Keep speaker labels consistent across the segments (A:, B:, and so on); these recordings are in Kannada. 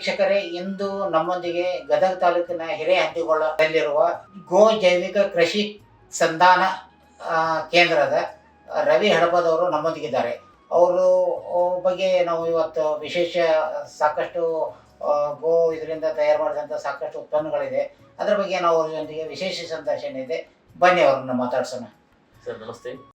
A: ವೀಕ್ಷಕರೇ, ಇಂದು ನಮ್ಮೊಂದಿಗೆ ಗದಗ ತಾಲೂಕಿನ ಹಿರೇಹಂದಿಗೊಳ್ಳದಲ್ಲಿರುವ ಗೋ ಜೈವಿಕ ಕೃಷಿ ಸಂಧಾನ ಕೇಂದ್ರದ ರವಿ ಹಡಪದವರು ನಮ್ಮೊಂದಿಗಿದ್ದಾರೆ. ಅವರು ಬಗ್ಗೆ ನಾವು ಇವತ್ತು ವಿಶೇಷ ಸಾಕಷ್ಟು ಗೋ ಇದರಿಂದ ತಯಾರು ಮಾಡಿದಂಥ ಸಾಕಷ್ಟು ಉತ್ಪನ್ನಗಳಿದೆ. ಅದರ ಬಗ್ಗೆ ನಾವು ಅವರೊಂದಿಗೆ ವಿಶೇಷ ಸಂದರ್ಶನ ಇದೆ. ಬನ್ನಿ ಅವ್ರನ್ನ ಮಾತಾಡ್ಸೋಣ.
B: ಸರ್, ನಮಸ್ತೆ.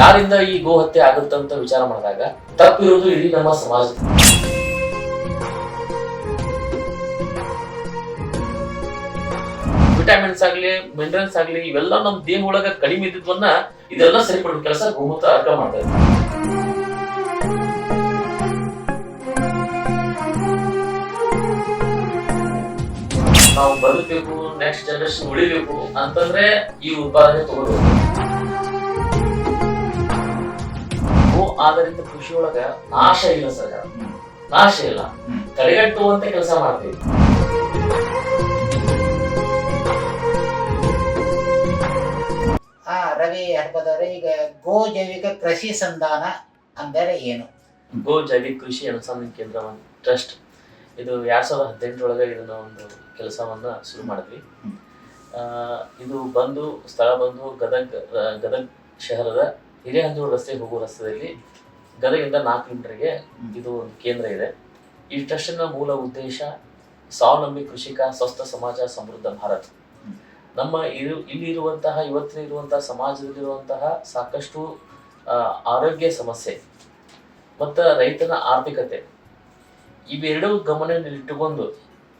B: ಯಾರಿಂದ ಈ ಗೋ ಹತ್ಯೆ ಆಗುತ್ತಂತ ವಿಚಾರ ಮಾಡಿದಾಗ ತಪ್ಪಿರುವುದು ಇಡೀ ನಮ್ಮ ಸಮಾಜ. ವಿಟಮಿನ್ಸ್ ಆಗ್ಲಿ, ಮಿನರಲ್ಸ್ ಆಗ್ಲಿ, ಇವೆಲ್ಲ ನಮ್ಮ ದೇಹ ಒಳಗ ಕಡಿಮೆ ಇದ್ದಿದ್ವನ್ನ ಇದೆಲ್ಲ ಸರಿಪಡೋ ಕೆಲಸ ಗೋಮೂತ್ರ ಅರ್ಕ ಇದೆ ನಾವು ಬದುಕಬೇಕು ನೆಕ್ಸ್ಟ್ ಜನರೇಷನ್ ಉಳಿಬೇಕು ಅಂತಂದ್ರೆ ಈ ಉತ್ಪಾದನೆ ತಗೋಬೇಕು ಗೋ ಕೃಷಿಯೊಳಗ ಕೃಷಿ ಒಳಗ ನಾಶ ಇಲ್ಲ ಸರ್ ನಾಶ ಇಲ್ಲ. ತಡೆಗಟ್ಟುವಂತ ಕೆಲಸ ಮಾಡ್ತೀವಿ
A: ಆ ರವಿ ಹರ್ಬದವ್ರೆ ಈಗ ಗೋ ಜೈವಿಕ ಕೃಷಿ ಸಂಧಾನ ಅಂದರೆ ಏನು
B: ಗೋ ಜೈವಿಕ ಕೃಷಿ ಅನುಸಂಧಾನ ಕೇಂದ್ರ ಒಂದು ಟ್ರಸ್ಟ್ ಇದು ಎರಡ್ ಸಾವಿರದ ಹದಿನೆಂಟರೊಳಗೆ ಇದನ್ನ ಒಂದು ಕೆಲಸವನ್ನ ಶುರು ಮಾಡಿದ್ವಿ. ಇದು ಬಂದು ಸ್ಥಳ ಬಂದು ಗದಗ್ ಗದಗ್ ಶಹರದ ಹಿರೇಹಂದೂರು ರಸ್ತೆ ಹೋಗುವ ರಸ್ತೆಯಲ್ಲಿ ಗದಗಿಂದ ನಾಲ್ಕು ಕಿಲೋಮೀಟರ್ಗೆ ಇದು ಒಂದು ಕೇಂದ್ರ ಇದೆ. ಈ ಟ್ರಸ್ಟ್ನ ಮೂಲ ಉದ್ದೇಶ ಸ್ವಾವಲಂಬಿ ಕೃಷಿಕ, ಸ್ವಸ್ಥ ಸಮಾಜ, ಸಮೃದ್ಧ ಭಾರತ್. ನಮ್ಮ ಇರು ಇಲ್ಲಿರುವಂತಹ ಇವತ್ತಿನ ಇರುವಂತಹ ಸಮಾಜದಲ್ಲಿರುವಂತಹ ಸಾಕಷ್ಟು ಆರೋಗ್ಯ ಸಮಸ್ಯೆ ಮತ್ತು ರೈತನ ಆರ್ಥಿಕತೆ ಇವೆರಡೂ ಗಮನದಲ್ಲಿಟ್ಟುಕೊಂಡು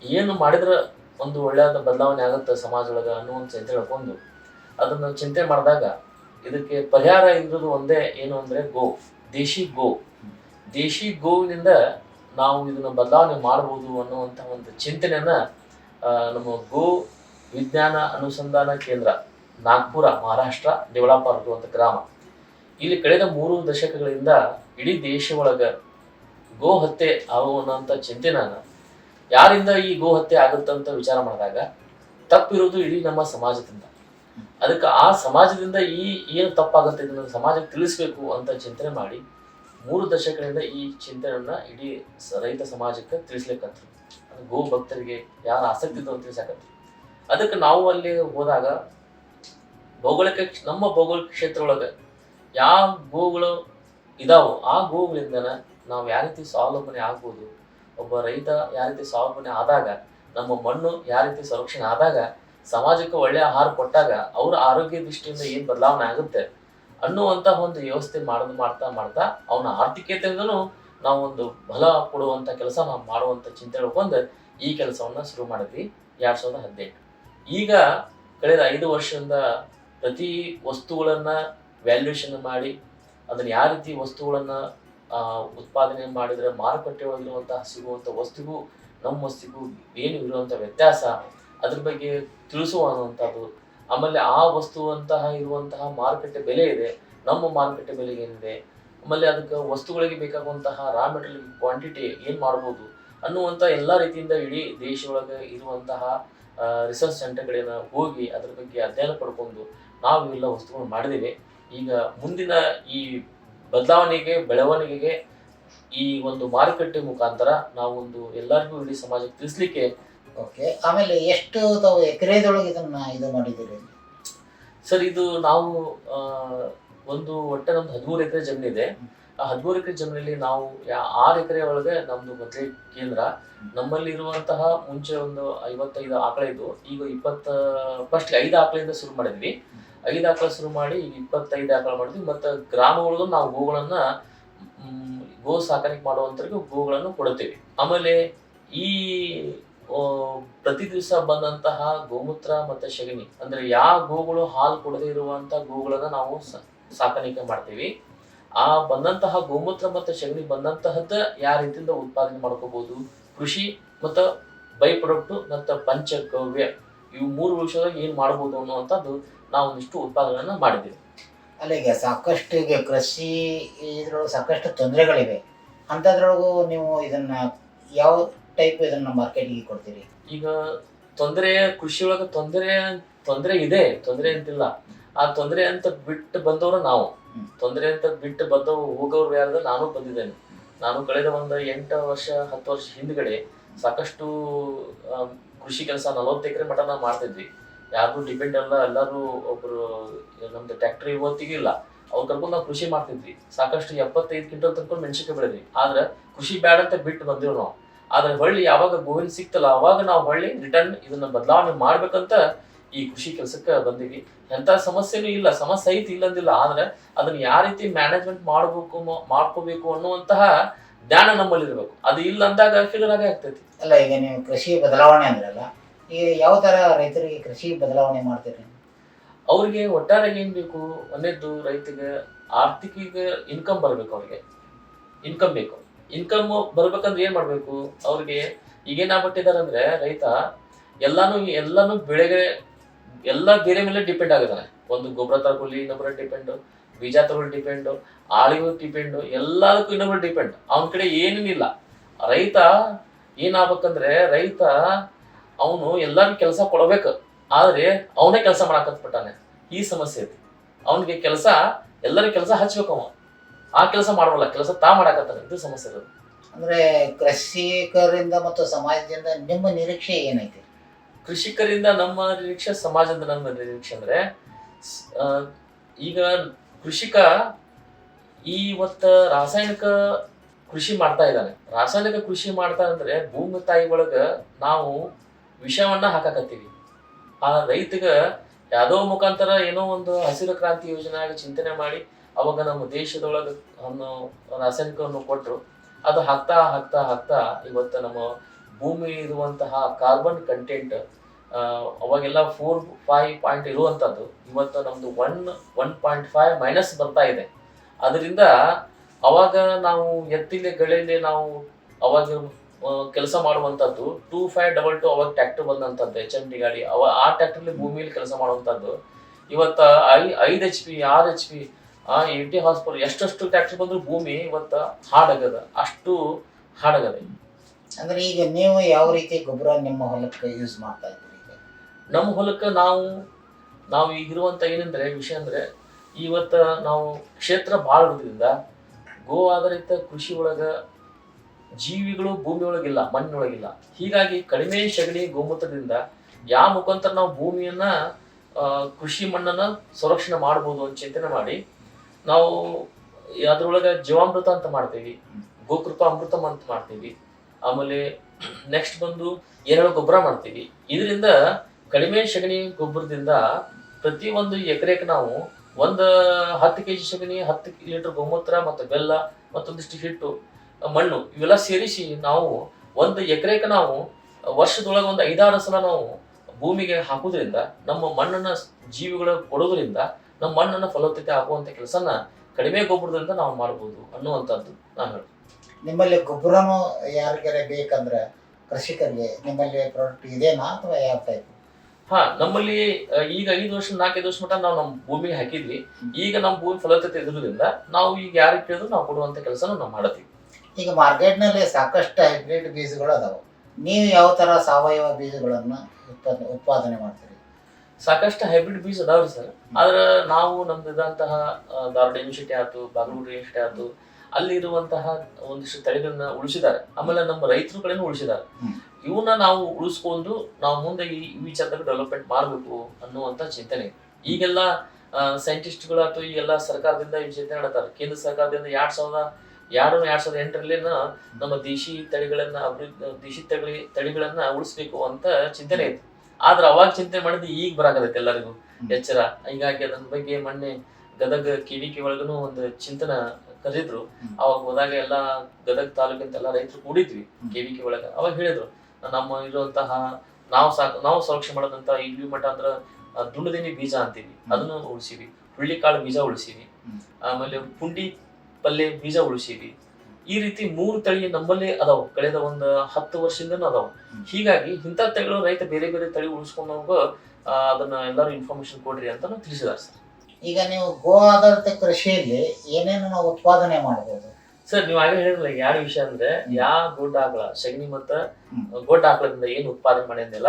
B: ಏನು ಮಾಡಿದ್ರೆ ಒಂದು ಒಳ್ಳೆಯದ ಬದಲಾವಣೆ ಆಗುತ್ತೆ ಸಮಾಜದೊಳಗೆ ಅನ್ನೋ ಒಂದು ಚಿಂತೆ ಹೇಳ್ಕೊಂಡು ಅದನ್ನು ಚಿಂತೆ ಮಾಡಿದಾಗ ಇದಕ್ಕೆ ಪರಿಹಾರ ಇರೋದು ಒಂದೇ ಏನು ಅಂದರೆ ಗೋ. ದೇಶಿ ಗೋ. ದೇಶಿ ಗೋವಿನಿಂದ ನಾವು ಇದನ್ನು ಬದಲಾವಣೆ ಮಾಡ್ಬೋದು ಅನ್ನುವಂಥ ಒಂದು ಚಿಂತನೆಯನ್ನ ನಮ್ಮ ಗೋ ವಿಜ್ಞಾನ ಅನುಸಂಧಾನ ಕೇಂದ್ರ, ನಾಗ್ಪುರ, ಮಹಾರಾಷ್ಟ್ರ, ದೇವಳಾಪುರ ಅಂತ ಗ್ರಾಮ. ಇಲ್ಲಿ ಕಳೆದ ಮೂರು ದಶಕಗಳಿಂದ ಇಡೀ ದೇಶ ಒಳಗ ಗೋ ಹತ್ಯೆ ಆಗುವಂತ ಚಿಂತೆನ ಯಾರಿಂದ ಈ ಗೋ ಹತ್ಯೆ ಆಗುತ್ತಂತ ವಿಚಾರ ಮಾಡಿದಾಗ, ತಪ್ಪಿರೋದು ಇಡೀ ನಮ್ಮ ಸಮಾಜದಿಂದ. ಅದಕ್ಕೆ ಆ ಸಮಾಜದಿಂದ ಈ ಏನು ತಪ್ಪಾಗುತ್ತೆ ಇದನ್ನ ಸಮಾಜಕ್ಕೆ ತಿಳಿಸ್ಬೇಕು ಅಂತ ಚಿಂತನೆ ಮಾಡಿ ಮೂರು ದಶಕಗಳಿಂದ ಈ ಚಿಂತನೆಯನ್ನ ಇಡೀ ರೈತ ಸಮಾಜಕ್ಕೆ ತಿಳಿಸ್ಲಿಕ್ಕಂತ್ರು. ಅದು ಗೋ ಭಕ್ತರಿಗೆ ಯಾರು ಆಸಕ್ತಿ ಇದ್ದು ಅಂತ ಅದಕ್ಕೆ ನಾವು ಅಲ್ಲಿ ಹೋದಾಗ ಭೌಗೋಳಿಕ ನಮ್ಮ ಭೌಗೋಳಿಕ ಕ್ಷೇತ್ರ ಒಳಗೆ ಯಾವ ಗೋಗಳು ಇದಾವೋ ಆ ಗೋಗಳಿಂದನ ನಾವು ಯಾವ ರೀತಿ ಸ್ವಾವಲಂಬನೆ ಆಗ್ಬೋದು, ಒಬ್ಬ ರೈತ ಯಾವ ರೀತಿ ಸ್ವಾವಲಂಬನೆ ಆದಾಗ, ನಮ್ಮ ಮಣ್ಣು ಯಾವ ರೀತಿ ಸಂರಕ್ಷಣೆ ಆದಾಗ ಸಮಾಜಕ್ಕೆ ಒಳ್ಳೆಯ ಆಹಾರ ಕೊಟ್ಟಾಗ ಅವ್ರ ಆರೋಗ್ಯ ದೃಷ್ಟಿಯಿಂದ ಏನು ಬದಲಾವಣೆ ಆಗುತ್ತೆ ಅನ್ನುವಂತ ಒಂದು ವ್ಯವಸ್ಥೆ ಮಾಡೋದು ಮಾಡ್ತಾ ಮಾಡ್ತಾ ಅವನ ಆರ್ಥಿಕತೆಯಿಂದನೂ ನಾವು ಒಂದು ಬಲ ಕೊಡುವಂತ ಕೆಲಸ ನಾವು ಮಾಡುವಂತ ಚಿಂತೆ ಹೇಳ್ಕೊಂಡು ಈ ಕೆಲಸವನ್ನ ಶುರು ಮಾಡಿದ್ವಿ ಎರಡ್ ಸಾವಿರದ ಹದಿನೆಂಟು. ಈಗ ಕಳೆದ ಐದು ವರ್ಷದಿಂದ ಪ್ರತಿ ವಸ್ತುಗಳನ್ನ ವ್ಯಾಲ್ಯೂಯೇಷನ್ ಮಾಡಿ ಅದನ್ನ ಯಾವ ರೀತಿ ವಸ್ತುಗಳನ್ನ ಉತ್ಪಾದನೆ ಮಾಡಿದ್ರೆ ಮಾರುಕಟ್ಟೆ ಒಳಗಿರುವಂತಹ ಸಿಗುವಂತ ವಸ್ತುಗೂ ನಮ್ಮ ವಸ್ತುಗೂ ಏನು ಇರುವಂತ ವ್ಯತ್ಯಾಸ ಅದ್ರ ಬಗ್ಗೆ ತಿಳಿಸುವ ಅನ್ನುವಂಥದ್ದು. ಆಮೇಲೆ ಆ ವಸ್ತುವಂತಹ ಇರುವಂತಹ ಮಾರುಕಟ್ಟೆ ಬೆಲೆ ಇದೆ. ನಮ್ಮ ಮಾರುಕಟ್ಟೆ ಬೆಲೆ ಏನಿದೆ? ಆಮೇಲೆ ಅದಕ್ಕೆ ವಸ್ತುಗಳಿಗೆ ಬೇಕಾಗುವಂತಹ ರಾ ಮೆಟೀರಿಯಲ್ ಕ್ವಾಂಟಿಟಿ ಏನು ಮಾಡ್ಬೋದು? ಅನ್ನುವಂಥ ಎಲ್ಲ ರೀತಿಯಿಂದ ಇಡೀ ದೇಶದೊಳಗೆ ಇರುವಂತಹ ರಿಸರ್ಚ್ ಸೆಂಟರ್ಗಳನ್ನ ಹೋಗಿ ಅದ್ರ ಬಗ್ಗೆ ಅಧ್ಯಯನ ಪಡ್ಕೊಂಡು ನಾವು ಎಲ್ಲ ವಸ್ತುಗಳು ಮಾಡಿದ್ದೇವೆ. ಈಗ ಮುಂದಿನ ಈ ಬದಲಾವಣೆಗೆ, ಬೆಳವಣಿಗೆಗೆ ಈ ಒಂದು ಮಾರುಕಟ್ಟೆ ಮುಖಾಂತರ ನಾವೊಂದು ಎಲ್ಲರಿಗೂ ಇಡೀ ಸಮಾಜಕ್ಕೆ ತಿಳಿಸ್ಲಿಕ್ಕೆ
A: ಓಕೆ. ಆಮೇಲೆ ಎಷ್ಟು ತಾವು ಎಕರೆದೊಳಗೆ ಇದನ್ನ ಇದು ಮಾಡಿದ್ದೀರಿ?
B: ಸರ್, ಇದು ನಾವು ಒಂದು ಒಟ್ಟೆ ನಮ್ದು ಹದಿಮೂರು ಎಕರೆ ಜಮೀನಿದೆ ಆ ಹದಿಮೂರು ಎಕರೆ ಜಮೀನಲ್ಲಿ ನಾವು ಆರು ಎಕರೆ ಒಳಗೆ ನಮ್ದು ಮದ್ವೆ ಕೇಂದ್ರ. ನಮ್ಮಲ್ಲಿ ಇರುವಂತಹ ಮುಂಚೆ ಒಂದು ಐವತ್ತೈದು ಆಕಳ ಇದ್ವು. ಈಗ ಇಪ್ಪತ್ತ, ಫಸ್ಟ್ ಐದು ಆಕಳಿಂದ ಶುರು ಮಾಡಿದ್ವಿ. ಐದು ಆಕಳ ಶುರು ಮಾಡಿ ಈಗ ಇಪ್ಪತ್ತೈದು ಆಕಳ ಮಾಡಿದ್ವಿ. ಮತ್ತು ಗ್ರಾಮಗಳಿಗೂ ನಾವು ಗೋಗಳನ್ನ ಗೋ ಸಾಕಾಣಿಕೆ ಮಾಡುವಂಥವ್ರಿಗೆ ಗೋಗಳನ್ನು ಕೊಡುತ್ತೇವೆ. ಆಮೇಲೆ ಈ ಪ್ರತಿ ದಿವಸ ಬಂದಂತಹ ಗೋಮೂತ್ರ ಮತ್ತೆ ಸಗಣಿ ಅಂದ್ರೆ ಯಾವ ಗೋಗಳು ಹಾಲು ಕೊಡದೇ ಇರುವಂಥ ಗೋಗಳನ್ನ ನಾವು ಸಾಕಾಣಿಕೆ ಮಾಡ್ತೀವಿ. ಆ ಬಂದಂತಹ ಗೋಮೂತ್ರ ಮತ್ತೆ ಸಗಣಿ ಬಂದಂತಹದ್ದ ಯಾವ ರೀತಿಯಿಂದ ಉತ್ಪಾದನೆ ಮಾಡ್ಕೋಬಹುದು ಕೃಷಿ ಮತ್ತು ಬೈ ಪ್ರಾಡಕ್ಟ್ ಮತ್ತು ಪಂಚಗವ್ಯ, ಇವು ಮೂರು ವಿಷಯದಾಗ ಏನು ಮಾಡ್ಬೋದು ಅನ್ನುವಂಥದ್ದು ನಾವು ಒಂದಿಷ್ಟು ಉತ್ಪಾದನೆಯನ್ನ ಮಾಡಿದ್ದೀವಿ.
A: ಈಗ ಸಾಕಷ್ಟು ಈಗ ಕೃಷಿ ಇದ್ರೊಳಗೆ ಸಾಕಷ್ಟು ತೊಂದರೆಗಳಿವೆ. ಅಂಥದ್ರೊಳಗೂ ನೀವು ಇದನ್ನ ಯಾವ ಟೈಪ್ ಇದನ್ನ ಮಾರ್ಕೆಟಿಗೆ ಕೊಡ್ತೀರಿ?
B: ಈಗ ತೊಂದರೆ ಕೃಷಿ ಒಳಗ ತೊಂದರೆ ತೊಂದರೆ ಇದೆ ತೊಂದರೆ ಅಂತಿಲ್ಲ. ಆ ತೊಂದರೆ ಅಂತ ಬಿಟ್ಟು ಬಂದವರು ನಾವು. ತೊಂದರೆ ಅಂತ ಬಿಟ್ಟು ಬಂದವರು ಹೋಗೋರು ಯಾರ್ದ ನಾನು ಬಂದಿದ್ದೇನೆ. ನಾನು ಕಳೆದ ಒಂದು ಎಂಟು ವರ್ಷ ಹತ್ತು ವರ್ಷ ಹಿಂದ್ಗಡೆ ಸಾಕಷ್ಟು ಕೃಷಿ ಕೆಲಸ ನಲವತ್ತು ಎಕರೆ ಮಟ ನಾವು ಮಾಡ್ತಿದ್ವಿ. ಯಾರು ಡಿಪೆಂಡ್ ಅಲ್ಲ ಎಲ್ಲರೂ ಒಬ್ರು ನಮ್ದು ಟ್ಯಾಕ್ಟ್ರಿ ಇವತ್ತಿಗೂ ಇಲ್ಲ. ಅವ್ರು ಕರ್ಕೊಂಡು ನಾವು ಕೃಷಿ ಮಾಡ್ತಿದ್ವಿ. ಸಾಕಷ್ಟು ಎಪ್ಪತ್ತೈದು ಕ್ವಿಂಟಲ್ ತನಕ ಮೆಣಸಿನ್ಕಾಯಿ ಬೆಳೆದ್ವಿ. ಆದ್ರೆ ಕೃಷಿ ಬ್ಯಾಡ ಅಂತ ಬಿಟ್ಟು ಬಂದಿವ್ ನಾವು. ಆದ್ರೆ ಹೊಳ್ಳಿ ಯಾವಾಗ ಗೋವಿನ ಸಿಕ್ತಲ್ಲ ಅವಾಗ ನಾವು ಹೊಳ್ಳಿ ರಿಟರ್ನ್ ಇದನ್ನ ಬದಲಾವಣೆ ಮಾಡ್ಬೇಕಂತ ಈ ಕೃಷಿ ಕೆಲಸಕ್ಕೆ ಬಂದಿವಿ. ಎಂತ ಸಮಸ್ಯೆನೂ ಇಲ್ಲ ಸಮಸ್ಯೆ ಐತಿ ಇಲ್ಲಂದಿಲ್ಲ ಆದ್ರೆ ಅದನ್ನ ಯಾವ ರೀತಿ ಮ್ಯಾನೇಜ್ಮೆಂಟ್ ಮಾಡ್ಬೇಕು ಮಾಡ್ಕೋಬೇಕು ಅನ್ನುವಂತಹ ಜ್ಞಾನ ನಮ್ಮಲ್ಲಿ ಇರಬೇಕು. ಅದು ಇಲ್ಲ ಅಂದಾಗ ಫಿಗರ್ ಆಗೇ ಆಗ್ತೈತಿ.
A: ಅಲ್ಲ ಈಗ ನೀವು ಕೃಷಿ ಬದಲಾವಣೆ ಅಂದ್ರಲ್ಲ ಈಗ ಯಾವ ತರ ರೈತರಿಗೆ ಕೃಷಿ ಬದಲಾವಣೆ ಮಾಡ್ತೀರಿ?
B: ಅವ್ರಿಗೆ ಒಟ್ಟಾರೆ ಏನ್ ಬೇಕು? ಒಂದೇದ್ದು ರೈತಗೆ ಆರ್ಥಿಕ ಇನ್ಕಮ್ ಬರ್ಬೇಕು ಅವ್ರಿಗೆ. ಇನ್ಕಮ್ ಬೇಕು. ಇನ್ಕಮ್ ಬರ್ಬೇಕಂದ್ರೆ ಏನ್ ಮಾಡ್ಬೇಕು? ಅವ್ರಿಗೆ ಈಗೇನಾಗ್ಬಿಟ್ಟಿದಾರೆ ಅಂದ್ರೆ ರೈತ ಎಲ್ಲಾನು ಎಲ್ಲಾನು ಬೆಳೆಗೆ ಎಲ್ಲ ಬೇರೆ ಮೇಲೆ ಡಿಪೆಂಡ್ ಆಗಿದಾನೆ. ಒಂದು ಗೊಬ್ಬರ ತಗೊಳ್ಳಿ ಇನ್ನೊಬ್ಬರ ಡಿಪೆಂಡ್ ಬೀಜ ತಗೊಳ್ಳಿ ಡಿಪೆಂಡ್ ಆಳಿಗೂ ಡಿಪೆಂಡ್ ಎಲ್ಲದಕ್ಕೂ ಇನ್ನೊಬ್ಬರ ಡಿಪೆಂಡ್ ಅವನ ಕಡೆ ಏನೇನಿಲ್ಲ ರೈತ ಏನಾಗ್ಬೇಕಂದ್ರೆ ರೈತ ಅವನು ಎಲ್ಲಾರು ಕೆಲಸ ಕೊಡಬೇಕು. ಆದ್ರೆ ಅವನೇ ಕೆಲಸ ಮಾಡಕತ್ಬಿಟ್ಟಾನೆ. ಈ ಸಮಸ್ಯೆ ಐತಿ. ಅವನಿಗೆ ಕೆಲಸ, ಎಲ್ಲರ ಕೆಲಸ ಹಚ್ಬೇಕು ಅವ ಆ ಕೆಲಸ ಮಾಡೋಲ್ಲ ಕೆಲಸ ತಾ ಮಾಡಾಕತ್ತಾರ ಇದು ಸಮಸ್ಯೆ ಇರೋದು
A: ಅಂದ್ರೆ ಕೃಷಿಕರಿಂದ ಮತ್ತು ಸಮಾಜದಿಂದ ನಿಮ್ಮ ನಿರೀಕ್ಷೆ ಏನೈತಿ?
B: ಕೃಷಿಕರಿಂದ ನಮ್ಮ ನಿರೀಕ್ಷೆ ಸಮಾಜದಿಂದ ನಮ್ಮ ನಿರೀಕ್ಷೆ ಅಂದ್ರೆ ಆ, ಈಗ ಕೃಷಿಕ ಈ ಇವತ್ತ ರಾಸಾಯನಿಕ ಕೃಷಿ ಮಾಡ್ತಾ ಇದ್ದಾನೆ. ರಾಸಾಯನಿಕ ಕೃಷಿ ಮಾಡ್ತಾ ಅಂದ್ರೆ ಭೂಮಿ ತಾಯಿ ಒಳಗ ನಾವು ವಿಷವನ್ನ ಹಾಕಾಕತ್ತೀವಿ. ಆ ರೈತಗ ಯಾವುದೋ ಮುಖಾಂತರ ಏನೋ ಒಂದು ಹಸಿರು ಕ್ರಾಂತಿ ಯೋಜನೆ ಚಿಂತನೆ ಮಾಡಿ ಅವಾಗ ನಮ್ಮ ದೇಶದೊಳಗ ರಾಸಾಯನಿಕವನ್ನು ಕೊಟ್ಟರು ಅದು ಹಾಕ್ತಾ ಹಾಕ್ತಾ ಹಾಕ್ತಾ ಇವತ್ತು ನಮ್ಮ ಭೂಮಿ ಇರುವಂತಹ ಕಾರ್ಬನ್ ಕಂಟೆಂಟ್ ಅವಾಗೆಲ್ಲ ಫೋರ್ ಫೈವ್ ಪಾಯಿಂಟ್ ಇರುವಂಥದ್ದು ಇವತ್ತು ನಮ್ದು one one point five minus ಬರ್ತಾ ಇದೆ. ಅದರಿಂದ ಅವಾಗ ನಾವು ಎತ್ತಿಲೆ ಗಳಿಲೆ ನಾವು ಅವಾಗ ಕೆಲಸ ಮಾಡುವಂತದ್ದು. ಟೂ ಫೈವ್ ಡಬಲ್ ಟು ಅವಾಗ ಟ್ರ್ಯಾಕ್ಟರ್ ಬಂದಂಥದ್ದು ಎಚ್ ಎಂ ಡಿ ಗಾಡಿ. ಅವ ಆ ಟ್ಯಾಕ್ಟರ್ಲಿ ಭೂಮಿಯಲ್ಲಿ ಕೆಲಸ ಮಾಡುವಂತದ್ದು. ಇವತ್ತು ಐ, ಐದು ಎಚ್ ಪಿ ಆರು ಎಚ್ ಪಿ ಆ ಎಂಟಿ ಹಾಸ್ಪಿಟಲ್ ಪವರ್ ಟ್ಯಾಕ್ಸ್ ಬಂದ್ರು ಭೂಮಿ ಇವತ್ತ ಹಾಡಾಗದ ಅಷ್ಟು ಹಾಡಾಗದ.
A: ಅಂದ್ರೆ ಈಗ ನೀವು ಯಾವ ರೀತಿ ಗೊಬ್ಬರ ನಿಮ್ಮ ಹೊಲಕ್ಕೆ ಯೂಸ್ ಮಾಡ್ತಾ ಇದ್ದೀರಿ ಈಗ?
B: ನಮ್ಮ ಹೊಲಕ್ಕೆ ನಾವು ನಾವು ಈಗಿರುವಂತ ಏನಂದ್ರೆ ವಿಷಯ ಅಂದ್ರೆ ಇವತ್ತ ನಾವು ಕ್ಷೇತ್ರ ಭಾಳ ಇರೋದ್ರಿಂದ ಗೋ ಆಧಾರಿತ ಕೃಷಿ ಒಳಗ ಜೀವಿಗಳು ಭೂಮಿ ಒಳಗಿಲ್ಲ ಮಣ್ಣಿನೊಳಗಿಲ್ಲ. ಹೀಗಾಗಿ ಕಡಿಮೆ ಶಗಣಿ ಗೋಮೂತ್ರದಿಂದ ಯಾವ ಮುಖಾಂತರ ನಾವು ಭೂಮಿಯನ್ನ ಕೃಷಿ ಮಣ್ಣನ್ನ ಸಂರಕ್ಷಣೆ ಮಾಡ್ಬೋದು ಅಂತ ಚಿಂತನೆ ಮಾಡಿ ನಾವು ಅದ್ರೊಳಗೆ ಜೀವಾಮೃತ ಅಂತ ಮಾಡ್ತೀವಿ ಗೋಕೃಪ ಅಮೃತಂ ಅಂತ ಮಾಡ್ತೀವಿ. ಆಮೇಲೆ ನೆಕ್ಸ್ಟ್ ಬಂದು ಏನೇಳು ಗೊಬ್ಬರ ಮಾಡ್ತೀವಿ. ಇದರಿಂದ ಕಡಿಮೆ ಸಗಣಿ ಗೊಬ್ಬರದಿಂದ ಪ್ರತಿ ಒಂದು ಎಕರೆಗೆ ನಾವು ಒಂದು ಹತ್ತು ಕೆಜಿ ಸಗಣಿ ಹತ್ತು ಲೀಟರ್ ಗೋಮೂತ್ರ ಮತ್ತು ಬೆಲ್ಲ ಮತ್ತೊಂದಿಷ್ಟು ಹಿಟ್ಟು, ಮಣ್ಣು ಇವೆಲ್ಲ ಸೇರಿಸಿ ನಾವು ಒಂದು ಎಕರೆಗೆ ನಾವು ವರ್ಷದೊಳಗೆ ಒಂದು ಐದಾರು ಸಲ ನಾವು ಭೂಮಿಗೆ ಹಾಕೋದ್ರಿಂದ ನಮ್ಮ ಮಣ್ಣನ್ನ ಜೀವಿಗಳ ಕೊಡೋದ್ರಿಂದ ನಮ್ಮ ಮಣ್ಣನ್ನು ಫಲವತ್ತತೆ ಆಗುವಂತ ಕೆಲಸನ ಕಡಿಮೆ ಗೊಬ್ಬರದಿಂದ ನಾವು ಮಾಡ್ಬೋದು ಅನ್ನುವಂಥದ್ದು ನಾನು ಹೇಳ್ತೀನಿ.
A: ನಿಮ್ಮಲ್ಲಿ ಗೊಬ್ಬರನು ಯಾರಿಗಾರ ಬೇಕಂದ್ರೆ ಕೃಷಿಕರಿಗೆ ನಿಮ್ಮಲ್ಲಿ ಪ್ರಾಡಕ್ಟ್ ಇದೇನಾ ಅಥವಾ ಯಾವ ಟೈಪ್
B: ಹಾ ನಮ್ಮಲ್ಲಿ ಈಗ ಐದು ವರ್ಷ ನಾಲ್ಕೈದು ವರ್ಷ ಮಟ್ಟ ನಾವು ನಮ್ಮ ಭೂಮಿಗೆ ಹಾಕಿದ್ವಿ. ಈಗ ನಮ್ಮ ಭೂಮಿ ಫಲವತ್ತತೆ ಇದರಿಂದ ನಾವು ಈಗ ಯಾರಿಗೆ ಕೇಳಿದ್ರು ನಾವು ಕೊಡುವಂತ ಕೆಲಸನ ನಾವು ಮಾಡತ್ತೀವಿ
A: ಈಗ ಮಾರ್ಕೆಟ್ನಲ್ಲಿ ಸಾಕಷ್ಟು ಹೈಬ್ರಿಡ್ ಬೀಜಗಳು ಅದಾವೆ. ನೀವು ಯಾವ ತರ ಸಾವಯವ ಬೀಜಗಳನ್ನು ಉತ್ಪಾದನೆ ಉತ್ಪಾದನೆ ಮಾಡ್ತೀರಿ?
B: ಸಾಕಷ್ಟು ಹೈಬ್ರಿಡ್ ಬೀಜ ಅದಾವ್ರಿ ಸರ್. ಆದ್ರೆ ನಾವು ನಮ್ದು ಇದಂತಹ ಧಾರವಾಡ ಯೂನಿವರ್ಸಿಟಿ ಆಯ್ತು ಬಾಗಲಕೋಟೆ ಯೂನಿವರ್ಸಿಟಿ ಆಯ್ತು ಅಲ್ಲಿ ಇರುವಂತಹ ಒಂದಿಷ್ಟು ತಳಿಗಳನ್ನ ಉಳಿಸಿದ್ದಾರೆ. ಆಮೇಲೆ ನಮ್ಮ ರೈತರು ಕಡೆನೂ ಉಳಿಸಿದ್ದಾರೆ. ಇವನ್ನ ನಾವು ಉಳಿಸ್ಕೊಂಡು ನಾವು ಮುಂದೆ ಈ ವಿಚಾರದಾಗ ಡೆವಲಪ್ಮೆಂಟ್ ಮಾಡಬೇಕು ಅನ್ನುವಂತ ಚಿಂತನೆ. ಈಗೆಲ್ಲ ಸೈಂಟಿಸ್ಟ್ಗಳು ಅಥವಾ ಈಗೆಲ್ಲ ಸರ್ಕಾರದಿಂದ ಈ ಚಿಂತನೆ ನಡೀತಾರೆ. ಕೇಂದ್ರ ಸರ್ಕಾರದಿಂದ ಎರಡ್ ಸಾವಿರದ ಎರಡು ಎರಡ್ ಸಾವಿರದ ಎಂಟರಲ್ಲಿನ ನಮ್ಮ ದೇಶಿ ತಳಿಗಳನ್ನ ಅಭಿವೃದ್ಧಿ ದೇಶಿ ತಳಿ ತಳಿಗಳನ್ನ ಉಳಿಸ್ಬೇಕು ಅಂತ ಚಿಂತನೆ ಇತ್ತು ಆದ್ರೆ ಅವಾಗ ಚಿಂತೆ ಮಾಡಿದ್ದು ಈಗ ಬರಾಕತೈತೆ ಎಲ್ಲರಿಗೂ. ಎಚ್ಚರ. ಹಿಂಗಾಗಿ ಅದ್ರ ಬಗ್ಗೆ ಮೊನ್ನೆ ಗದಗ ಕಿವಿಕೆ ಒಳಗೂ ಒಂದು ಚಿಂತನ ಕರೆದಿದ್ರು. ಅವಾಗ ಹೋದಾಗ ಎಲ್ಲಾ ಗದಗ ತಾಲೂಕಿನ ಎಲ್ಲಾ ರೈತರು ಕೂಡಿದ್ವಿ. ಕೆವಿಕೆ ಒಳಗ. ಅವಾಗ ಹೇಳಿದ್ರು ನಮ್ಮ ಇರುವಂತಹ ನಾವು ಸಾಕು ನಾವು ಸಂರಕ್ಷಣೆ ಮಾಡದಂತ ಇಲ್ಲಿ ಮಠ ಅಂದ್ರ ದುಂಡದೇನಿ ಬೀಜ ಅಂತೀವಿ. ಅದನ್ನು ಉಳಿಸಿವಿ. ಹುಳ್ಳಿಕಾಳು ಬೀಜ ಉಳಿಸಿವಿ. ಆಮೇಲೆ ಪುಂಡಿ ಪಲ್ಲೆ ಬೀಜ ಉಳಿಸಿವಿ. ಈ ರೀತಿ ಮೂರು ತಳಿ ನಮ್ಮಲ್ಲಿ ಅದಾವ. ಕಳೆದ ಒಂದು ಹತ್ತು ವರ್ಷದಿಂದನೂ ಅದಾವ. ಹೀಗಾಗಿ ಇಂಥ ತಳಿಗಳು ರೈತ ಬೇರೆ ಬೇರೆ ತಳಿ ಉಳಿಸ್ಕೊಂಡವಾಗ ಅದನ್ನ ಎಲ್ಲರೂ ಇನ್ಫಾರ್ಮೇಶನ್ ಕೊಡ್ರಿ ಅಂತ ತಿಳಿಸಿದಾರೆ ಸರ್.
A: ಈಗ ನೀವು ಗೋ ಆಧಾರಿತ ಕೃಷಿಯಲ್ಲಿ ಏನೇನು ನಾವು ಉತ್ಪಾದನೆ ಮಾಡಬಹುದು
B: ಸರ್ ನೀವು ಆಗಲೇ ಹೇಳಿದ್ರಲ್ಲ ಯಾರ ವಿಷಯ ಅಂದ್ರೆ ಯಾ ಗೊಡ್ಡ ಆಕಳ ಸಗಣಿ ಮತ್ತ. ಗೊಡ್ಡ ಆಕಳದಿಂದ ಏನ್ ಉತ್ಪಾದನೆ ಮಾಡಿದ್ದಿಲ್ಲ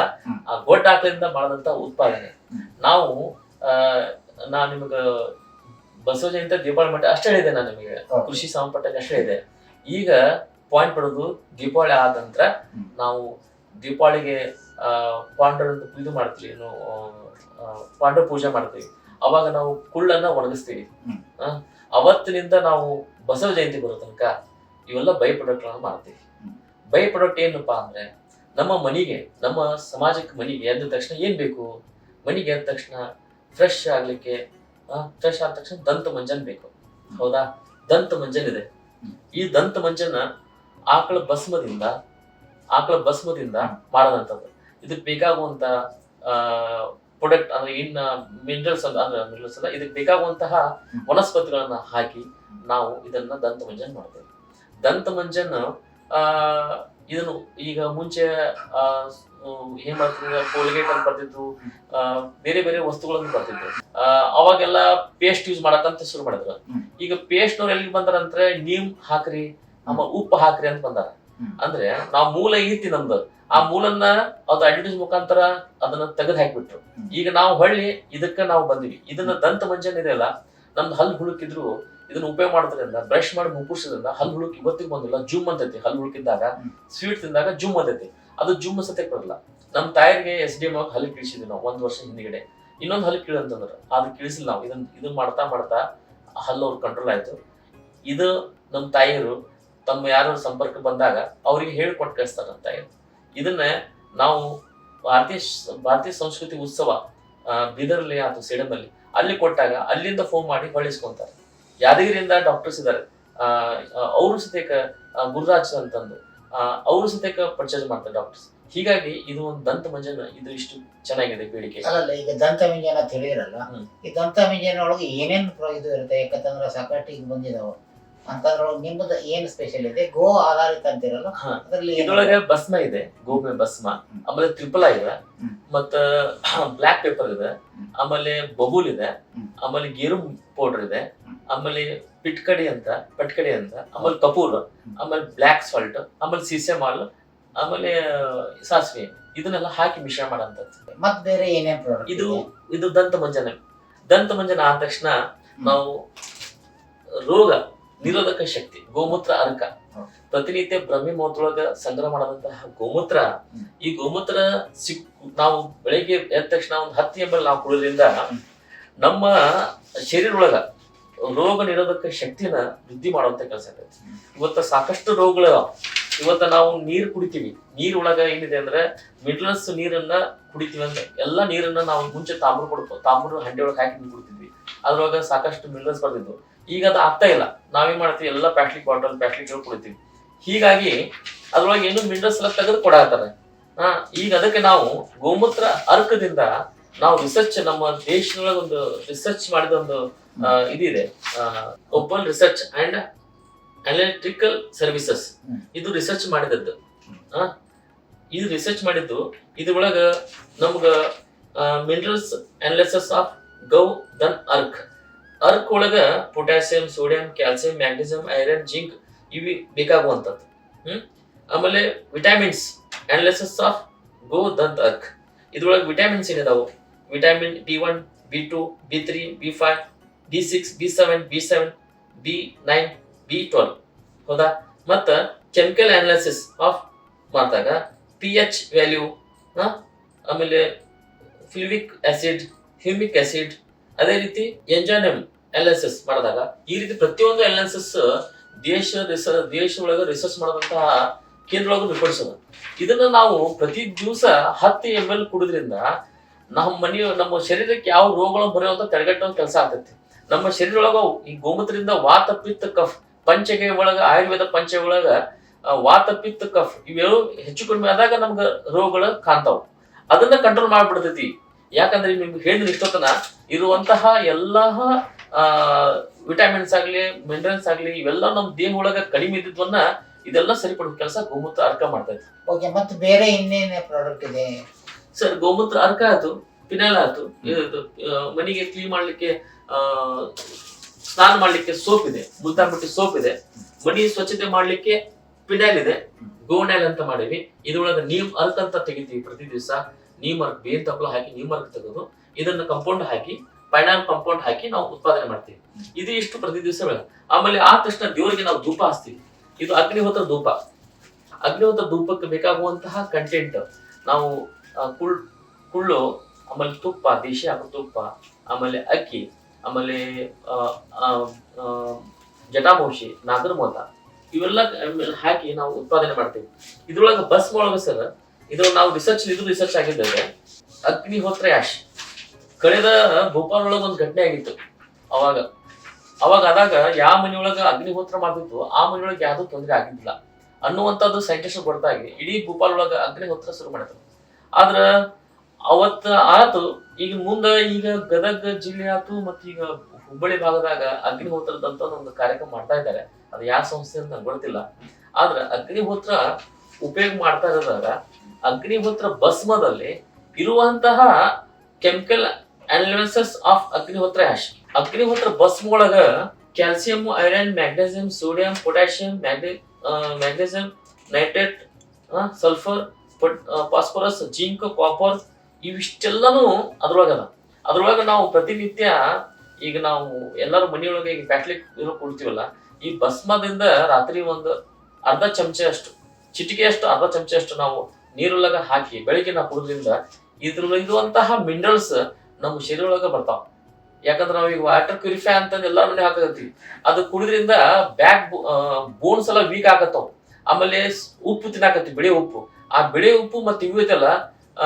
B: ಆ ಗೊಡ್ಡ ಆಕಳದಿಂದ ಮಾಡಿದಂತ ಉತ್ಪಾದನೆ. ನಾವು ಆ ನಾ ನಿಮಗ ಬಸವ ಜಯಂತಿ ದೀಪಾವಳಿ ಮಟ್ಟ ಅಷ್ಟೇ ಹೇಳಿದೆ ನಾನು ನಿಮಗೆ. ಕೃಷಿ ಸಂಪಟ್ಟಕ್ಕೆ ಅಷ್ಟೇ ಇದೆ ಈಗ ಪಾಯಿಂಟ್ ಪಡೋದು ದೀಪಾವಳಿ ಆದ ನಂತರ ನಾವು ದೀಪಾವಳಿಗೆ ಪಾಂಡರ ಇದು ಮಾಡ್ತೀವಿ ಏನು ಪಾಂಡ್ರ ಪಾಂಡವ ಪೂಜೆ ಮಾಡ್ತೀವಿ. ಅವಾಗ ನಾವು ಕುಳ್ಳನ್ನ ಒಣಗಿಸ್ತೀವಿ. ಅವತ್ತಿನಿಂದ ನಾವು ಬಸವ ಜಯಂತಿ ಬರೋ ತನಕ ಇವೆಲ್ಲ ಬೈ ಪ್ರಾಡಕ್ಟ್ಗಳನ್ನ ಮಾಡ್ತೀವಿ. ಬೈ ಪ್ರಾಡಕ್ಟ್ ಏನಪ್ಪಾ ಅಂದ್ರೆ ನಮ್ಮ ಮನೆಗೆ ನಮ್ಮ ಸಮಾಜಕ್ಕೆ ಮನೆಗೆ ಎದ್ದ ತಕ್ಷಣ ಏನ್ ಬೇಕು? ಮನೆಗೆ ಎದ್ದ ತಕ್ಷಣ ಫ್ರೆಶ್ ಆಗ್ಲಿಕ್ಕೆ ಫ್ರೆಶ್ ಆದ ತಕ್ಷಣ ದಂತ ಮಂಜನ್ ಬೇಕು. ಹೌದಾ? ದಂತ ಮಂಜನ್ ಇದೆ. ಈ ದಂತ ಮಂಜನ ಆಕಳ ಭಸ್ಮದಿಂದ ಆಕಳ ಭಸ್ಮದಿಂದ ಮಾಡದಂತದ್ದು ಇದಕ್ಕೆ ಬೇಕಾಗುವಂತ ಪ್ರೊಡಕ್ಟ್ ಅಂದ್ರೆ ಇನ್ನ ಮಿನರಲ್ಸ್ ಅಂದ್ರೆ ಮಿನರಲ್ಸ್ ಅಲ್ಲ, ಇದಕ್ಕೆ ಬೇಕಾಗುವಂತಹ. ವನಸ್ಪತಿಗಳನ್ನ ಹಾಕಿ ನಾವು ಇದನ್ನ ದಂತ ಮಂಜನ್ ಮಾಡ್ತೇವೆ ದಂತ ಮಂಜನ್ ಇದನ್ನು ಈಗ ಮುಂಚೆ ಏನ್ ಮಾಡ್ತಿದ್ರು? ಕೋಲ್ಗೇಟ್ ಅಂತ ಬರ್ತಿದ್ರು ಬೇರೆ ಬೇರೆ ವಸ್ತುಗಳನ್ನು ಬರ್ತಿದ್ರು ಅವಾಗೆಲ್ಲ ಪೇಸ್ಟ್ ಯೂಸ್ ಮಾಡಕ್ಕಂತ ಶುರು ಮಾಡಿದ್ರು. ಈಗ ಪೇಸ್ಟ್ ನವ್ರು ಎಲ್ಲಿ ಬಂದಾರಂದ್ರೆ ನೀಮ್ ಹಾಕ್ರಿ ಅಮ್ಮ ಉಪ್ಪು ಹಾಕ್ರಿ ಅಂತ ಬಂದಾರ. ಅಂದ್ರೆ ನಾವು ಮೂಲ ಐತಿ ನಮ್ದು. ಆ ಮೂಲನ್ನ ಅದು ಅಡ್ವರ್ಟೈಸ್ ಮುಖಾಂತರ ಅದನ್ನ ತೆಗೆದು ಹಾಕ್ಬಿಟ್ರು. ಈಗ ನಾವು ಹೊಳ್ಳಿ ಇದಕ್ಕ ನಾವು ಬಂದಿವಿ. ಇದನ್ನ ದಂತ ಮಂಜನ್ ಇದೆಯಲ್ಲ ನಮ್ದು ಹಲ್ಲು ಹುಳುಕಿದ್ರು ಇದನ್ನ ಉಪಯೋಗ ಮಾಡೋದ್ರಿಂದ ಬ್ರಷ್ ಮಾಡಿ ಮುಕ್ಕುರ್ಸೋದ್ರಿಂದ ಹಲ್ಲು ಹುಳುಕ್ ಇವತ್ತಿಗೆ ಬಂದಿಲ್ಲ ಜುಮ್ ಅಂತೈತಿ. ಹಲ್ಲು ಹುಳುಕಿದ್ದಾಗ. ಸ್ವೀಟ್ ತಿಂದಾಗ ಜುಮ್ ಅಂತೈತಿ. ಅದು ಜುಮ್ ಸತ್ಯಕ್ಕೆ ಬರಲ್ಲ. ನಮ್ಮ ತಾಯಿಗೆ ಎಸ್ ಡಿ ಎಂ ಹಲ್ಲು ಕೀಳಿಸಿದ್ವಿ ನಾವು ಒಂದ್ ವರ್ಷ ಹಿಂದ್ಗಡೆ. ಇನ್ನೊಂದು ಹಲ್ಲು ಕೀಳು ಅಂತಂದ್ರೆ. ಅದು ಕೀಳಿಸಿಲ್ಲ ನಾವು. ಇದನ್ನ ಇದನ್ನ ಮಾಡ್ತಾ ಮಾಡ್ತಾ ಹಲ್ಲು ಅವ್ರ ಕಂಟ್ರೋಲ್ ಆಯ್ತು. ಇದು ನಮ್ಮ ತಾಯಿಯರು ತಮ್ಮ ಯಾರು ಸಂಪರ್ಕ ಬಂದಾಗ ಅವರಿಗೆ ಹೇಳಿಕೊಟ್ಟು ಕಳಿಸ್ತಾರೆ ನಮ್ಮ ತಾಯಿಯರು ಇದನ್ನ ನಾವು ಭಾರತೀಯ ಭಾರತೀಯ ಸಂಸ್ಕೃತಿ ಉತ್ಸವ ಬೀದರ್ಲಿ ಅಥವಾ ಸೇಡಂನಲ್ಲಿ ಅಲ್ಲಿ ಕೊಟ್ಟಾಗ ಅಲ್ಲಿಂದ ಫೋನ್ ಮಾಡಿ ಹೊಳಿಸ್ಕೊಂತಾರೆ ಯಾದಗಿರಿಯಿಂದ ಡಾಕ್ಟರ್ಸ್ ಇದ್ದಾರೆ ಅವರು ಸತೇಕ ಆ, ಗುರುರಾಜ್ ಅಂತಂದು. ಅವರು ಸತೇಕ ಪರ್ಚೇಸ್ ಮಾಡ್ತಾರೆ ಡಾಕ್ಟರ್ಸ್ ಹೀಗಾಗಿ ಇದು ಒಂದು ದಂತ ಮಂಜನ ಇದು ಇಷ್ಟು ಚೆನ್ನಾಗಿದೆ ಬೇಡಿಕೆ
A: ಅಲ್ಲಲ್ಲ ಈಗ ದಂತ ಮಂಜನ ಅಂತ ಹೇಳಿರಲ್ಲ ಈ ದಂತ ಮಂಜನ ಒಳಗೆ ಏನೇನು ಇದು ಇರುತ್ತೆ? ಯಾಕಂತಂದ್ರೆ ಸಾಕಷ್ಟು ಈಗ ಬಂದಿದಾವ. ಅಂತಂದ್ರೊಳಗೆ ನಿಮ್ಮದು ಏನ್ ಸ್ಪೆಷಲ್ ಇದೆ? ಗೋ ಆಧಾರಿತ ಅಂತಿರಲ್ಲ? ಅದರಲ್ಲಿ
B: ಇದ್ರೊಳಗೆ ಭಸ್ಮ ಇದೆ ಗೋಮೆ ಭಸ್ಮ. ಆಮೇಲೆ ತ್ರಿಪಲ ಇದೆ. ಮತ್ತ ಬ್ಲಾಕ್ ಪೇಪರ್ ಇದೆ. ಆಮೇಲೆ ಬಬೂಲ್ ಇದೆ. ಆಮೇಲೆ ಗೇರು ಪೌಡರ್ ಇದೆ. ಆಮೇಲೆ ಪಿಟ್ಕಡಿ ಅಂತ ಪಟ್ಕಡಿ ಅಂತ. ಆಮೇಲೆ ಕಪೂರ್. ಆಮೇಲೆ ಬ್ಲಾಕ್ ಸಾಲ್ಟ್ ಆಮೇಲೆ ಸೀಸೆ ಮಾಲ್. ಆಮೇಲೆ ಸಾಸಿವೆ. ಇದನ್ನೆಲ್ಲ ಹಾಕಿ ಮಿಶ್ರಣ ಮಾಡಂತದ್ದು.
A: ಮತ್ತೆ ಬೇರೆ ಏನೇನ್ ಪ್ರಾಡಕ್ಟ್
B: ಇದು ಇದು? ದಂತ ಮಂಜನ ದಂತ ಮಂಜನ ಆದ ತಕ್ಷಣ ನಾವು ರೋಗ ನಿರೋಧಕ ಶಕ್ತಿ, ಗೋಮೂತ್ರ ಅರ್ಕ. ಪ್ರತಿನಿತ್ಯ ಬ್ರಹ್ಮಿ ಮುಹೂರ್ತೊಳಗ ಸಂಗ್ರಹ ಮಾಡದಂತಹ ಗೋಮೂತ್ರ, ಈ ಗೋಮೂತ್ರ ಸಿಕ್, ನಾವು ಬೆಳಿಗ್ಗೆ ಎದ್ದ ತಕ್ಷಣ ಒಂದು ಹತ್ತು ಎಂಬಲ್ಲಿ ನಾವು ಕುಡಿಯೋದ್ರಿಂದ ನಮ್ಮ ಶರೀರ ರೋಗ ನಿರೋಧಕ ಶಕ್ತಿನ ವೃದ್ಧಿ ಮಾಡುವಂತ ಕೆಲಸ
A: ಆಗ್ತೈತಿ.
B: ಇವತ್ತ ಸಾಕಷ್ಟು ರೋಗಗಳು ಇವತ್ತ ನಾವು ನೀರು ಕುಡಿತೀವಿ ನೀರ್ ಒಳಗ ಏನಿದೆ ಅಂದ್ರೆ ಮಿಡ್ಲಸ್ ನೀರನ್ನ ಕುಡಿತೀವಿ ಅಂದ್ರೆ ಎಲ್ಲಾ ನೀರನ್ನ ನಾವು ಮುಂಚೆ ತಾಮ್ರ ಕೊಡ್ತೀವಿ ತಾಮ್ರ ಹಂಡಿ ಒಳಗೆ ಹಾಕಿ ಕುಡಿತೀವಿ ಅದ್ರೊಳಗ ಸಾಕಷ್ಟು ಮಿಡ್ಲಸ್ ಬರ್ತಿದ್ವು ಈಗ ಅದು ಆಗ್ತಾ ಇಲ್ಲ. ನಾವೇನ್ ಮಾಡ್ತೀವಿ? ಎಲ್ಲ ಪ್ಲಾಸ್ಟಿಕ್ ಬಾಟಲ್ ಪ್ಲಾಸ್ಟಿಕ್ ಕುಡಿತೀವಿ. ಹೀಗಾಗಿ ಅದ್ರೊಳಗೆ ಏನು ಮಿನರಲ್ಸ್ ಎಲ್ಲ ತೆಗೆದು ಕೊಡಾತಾರೆ ಹಾ ಈಗ ಅದಕ್ಕೆ ನಾವು ಗೋಮೂತ್ರ ಅರ್ಕದಿಂದ ನಾವು ರಿಸರ್ಚ್ ನಮ್ಮ ದೇಶದೊಳಗೆ ಒಂದು ರಿಸರ್ಚ್ ಮಾಡಿದ ಒಂದು ಇದಿದೆ. Open research and electrical services ಇದು ರಿಸರ್ಚ್ ಮಾಡಿದದ್ದು. ಇದು ರಿಸರ್ಚ್ ಮಾಡಿದ್ದು ಇದ್ರೊಳಗ ನಮ್ಗ ಮಿನರಲ್ಸ್ ಅನಾಲಿಸಿಸ್ ಆಫ್ ಗೌ ದನ್ ಅರ್ಕ್ ಅರ್ಕ್ ಒಳಗ potassium sodium, calcium, magnesium, iron, zinc EV ಬೇಕಾಗುವಂಥದ್ದು. ಆಮೇಲೆ ವಿಟಮಿನ್ಸ್, ಅನಾಲಿಸಿಸ್ ಆಫ್ ಗೋ ದಂತ್ ಅರ್ಕ್. ಇದ್ರೊಳಗೆ vitamins ಏನಿದಾವು? Vitamin B one, B two, B three B five, B six, B seven B seven, B nine, B twelve. ಹೌದಾ? ಮತ್ತು ಕೆಮಿಕಲ್ ಅನಾಲಿಸಿಸ್ ಆಫ್ ಮಾಡಿದಾಗ ಪಿ ಎಚ್ ವ್ಯಾಲ್ಯೂ ಆಮೇಲೆ ಫ್ಲೂವಿಕ್ ಆಸಿಡ್, ಹ್ಯೂಮಿಕ್ ಆಸಿಡ್ ಅದೇ ರೀತಿ ಎಂಜಾನಮ್ ಎಸ್ ಮಾಡಿದಾಗ, ಈ ರೀತಿ ಪ್ರತಿಯೊಂದು ಎಲ್ ದೇಶ ಎಸ್ ದೇಶ ಒಳಗೆ ರಿಸರ್ಚ್ ಮಾಡುವಂತಹ ಕೇಂದ್ರ ಒಳಗೆ ಇದನ್ನ ನಾವು ಪ್ರತಿ ದಿವಸ ಹತ್ತು ಎಂ ಎಲ್ ಕುಡಿದ್ರಿಂದ ನಮ್ಮ ಮನೆಯ ನಮ್ಮ ಶರೀರಕ್ಕೆ ಯಾವ ರೋಗಗಳು ಬರೆಯುವಂತ ತಡೆಗಟ್ಟುವ ಕೆಲಸ ಆಗ್ತೈತಿ. ನಮ್ಮ ಶರೀರ ಒಳಗ ಈ ಗೋಮೂತ್ರದಿಂದ ವಾತ ಪಿತ್ತ ಕಫ್, ಪಂಚಗೆ ಒಳಗ, ಆಯುರ್ವೇದ ಪಂಚ ಒಳಗ ವಾತ ಪಿತ್ತ ಕಫ್ ಇವೆಲ್ಲ ಹೆಚ್ಚು ಕಡಿಮೆ ಆದಾಗ ನಮ್ಗೆ ರೋಗಗಳು ಕಾಣ್ತಾವ. ಅದನ್ನ ಕಂಟ್ರೋಲ್ ಮಾಡ್ಬಿಡ್ತೈತಿ. ಯಾಕಂದ್ರೆ ನಿಮ್ಗೆ ಹೇಳಿದ ಇಷ್ಟೊತ್ತನ ಇರುವಂತಹ ಎಲ್ಲಾ ವಿಟಮಿನ್ಸ್ ಆಗ್ಲಿ ಮಿನರಲ್ಸ್ ಆಗ್ಲಿ ಇವೆಲ್ಲ ನಮ್ಮ ದೇಹ ಒಳಗ ಕಡಿಮೆ ಇದ್ದಿದ್ವನ್ನ ಇದೆಲ್ಲ ಸರಿಪಡೋ ಕೆಲಸ ಗೋಮೂತ್ರ ಅರ್ಕ ಮಾಡ್ತೈತಿ
A: ಓಕೆ ಮತ್ತೆ ಬೇರೆ ಇನ್ನೇನೇ ಪ್ರಾಡಕ್ಟ್ ಇದೆ?
B: ಸರ್ ಗೋಮೂತ್ರ ಅರ್ಕ ಆಯ್ತು ಪಿನೆಲ್ ಆಯ್ತು ಮನೆಗೆ ಕ್ಲೀನ್ ಮಾಡ್ಲಿಕ್ಕೆ ಆ, ಸ್ನಾನ ಮಾಡ್ಲಿಕ್ಕೆ ಸೋಪ್ ಇದೆ ಮುಲ್ತಾನ್ ಬಟ್ಟಿ ಸೋಪ್ ಇದೆ ಮನೆ ಸ್ವಚ್ಛತೆ ಮಾಡ್ಲಿಕ್ಕೆ ಪಿನೆಲ್ ಇದೆ ಗೋನೆಲ್ ಅಂತ ಮಾಡೀವಿ ಇದ್ರೊಳಗೆ ನೀಮ್ ಅರ್ಕ್ ಅಂತ ತೆಗಿತೀವಿ ಪ್ರತಿ ದಿವಸ. ನೀಮ್ ಮರ್ಕ್ ಬೇರ್ ತಪ್ಪಲ ಹಾಕಿ ನೀ ಮರ್ಕ್ ತೆಗೆದು ಇದನ್ನ ಕಂಪೌಂಡ್ ಹಾಕಿ ಪೈನಾಲ್ ಕಂಪೌಂಡ್ ಹಾಕಿ ನಾವು ಉತ್ಪಾದನೆ ಮಾಡ್ತೀವಿ. ಇದು ಇಷ್ಟು ಪ್ರತಿ ದಿವಸ ಬೆಳ. ಆಮೇಲೆ ಆ ತಕ್ಷಣ ದೇವರಿಗೆ ನಾವು ಧೂಪ ಹಚ್ತೀವಿ ಇದು ಅಗ್ನಿಹೋತ್ರ ಧೂಪ. ಅಗ್ನಿಹೋತ್ರ ಧೂಪಕ್ಕೆ ಬೇಕಾಗುವಂತಹ ಕಂಟೆಂಟ್ ನಾವು ಕುಳ್, ಕುಳ್ಳು, ಆಮೇಲೆ ತುಪ್ಪ, ದೇಶಿ ಹಾಕೋ ತುಪ್ಪ, ಆಮೇಲೆ ಅಕ್ಕಿ, ಆಮೇಲೆ ಜಟಾಮೌಷಿ, ನಾಗರಮೋತ, ಇವೆಲ್ಲ ಹಾಕಿ ನಾವು ಉತ್ಪಾದನೆ ಮಾಡ್ತೀವಿ. ಇದ್ರೊಳಗೆ ಬಸ್ ಒಳಗೆ ಸರ್ ಇದು ನಾವು ರಿಸರ್ಚ್ ಇದು ರಿಸರ್ಚ್ ಆಗಿದ್ದೇವೆ. ಅಗ್ನಿಹೋತ್ರ ಯಾಶ್. ಕಳೆದ ಭೋಪಾಲ್ ಒಳಗ ಒಂದು ಘಟನೆ ಆಗಿತ್ತು. ಅವಾಗ. ಅವಾಗ ಆದಾಗ ಯಾವ ಮನೆಯೊಳಗ ಅಗ್ನಿಹೋತ್ರ ಮಾಡ್ತಿತ್ತು, ಆ ಮನೆಯೊಳಗೆ ಯಾವ್ದು ತೊಂದರೆ ಆಗಿದ್ದಿಲ್ಲ. ಅನ್ನುವಂಥದ್ದು ಸೈಂಟಿಸ್ಟ್ ಗೊತ್ತಾಗಿ ಇಡೀ ಭೂಪಾಲ್ ಒಳಗ ಅಗ್ನಿಹೋತ್ರ ಶುರು ಮಾಡಿದ್ರು. ಆದ್ರ ಅವತ್ತ ಆತು, ಈಗ ಮುಂದ ಈಗ ಗದಗ ಜಿಲ್ಲೆ ಆತು ಮತ್ತು ಈಗ ಹುಬ್ಬಳ್ಳಿ ಭಾಗದಾಗ ಅಗ್ನಿಹೋತ್ರದಂತ ಒಂದು ಕಾರ್ಯಕ್ರಮ ಮಾಡ್ತಾ ಇದ್ದಾರೆ. ಅದು ಯಾವ ಸಂಸ್ಥೆ ಅಂತ ಗೊತ್ತಿಲ್ಲ. ಆದ್ರ ಅಗ್ನಿಹೋತ್ರ ಉಪಯೋಗ ಮಾಡ್ತಾ ಇರೋದಾಗ ಅಗ್ನಿಹೋತ್ರ ಭಸ್ಮದಲ್ಲಿ ಇರುವಂತಹ chemical analysis of Agnihotra ash Agnihotra ಭಸ್ಮ ಒಳಗ calcium, iron, magnesium, sodium, potassium magnesium, nitrate sulphur phosphorus, zinc, copper ಇವಿಷ್ಟೆಲ್ಲನೂ ಅದ್ರೊಳಗ ಅದ್ರೊಳಗೆ ಅದ್ರೊಳಗ ನಾವು ಪ್ರತಿನಿತ್ಯ ಈಗ ನಾವು ಎಲ್ಲರೂ ಮನೆಯೊಳಗೆ ಈಗ ಬ್ಯಾಟ್ಲಿಕ್ ಇರೋ ಕೊಡ್ತೀವಲ್ಲ, ಈ ಭಸ್ಮದಿಂದ ರಾತ್ರಿ ಒಂದು ಅರ್ಧ ಚಮಚ ಅಷ್ಟು ಚಿಟಿಕೆ ಅಷ್ಟು ಅರ್ಧ ಚಮಚ ಅಷ್ಟು ನಾವು ನೀರೊಳಗ ಹಾಕಿ ಬೆಳಿಗ್ಗೆ ನಾವು ಕುಡಿದ್ರಿಂದ ಇರುವಂತಹ ಮಿನರಲ್ಸ್ ನಮ್ಮ ಶರೀರ ಒಳಗ ಬರ್ತಾವ. ಯಾಕಂದ್ರೆ ನಾವು ಈಗ ವಾಟರ್ ಪ್ಯೂರಿಫೈ ಅಂತಂದು ಎಲ್ಲ ಮನೆ ಹಾಕತ್ತೀವಿ ಅದು ಕುಡಿದ್ರಿಂದ ಬ್ಯಾಕ್ ಬೋನ್ಸ್ ಎಲ್ಲ ವೀಕ್ ಆಗತ್ತಾವ. ಆಮೇಲೆ ಉಪ್ಪು ತಿನ್ನಾಕತ್ತಿ ಬಿಳಿ ಉಪ್ಪು. ಆ ಬಿಳಿ ಉಪ್ಪು ಮತ್ತೆ ಇವು ಐತಲ್ಲ ಆ,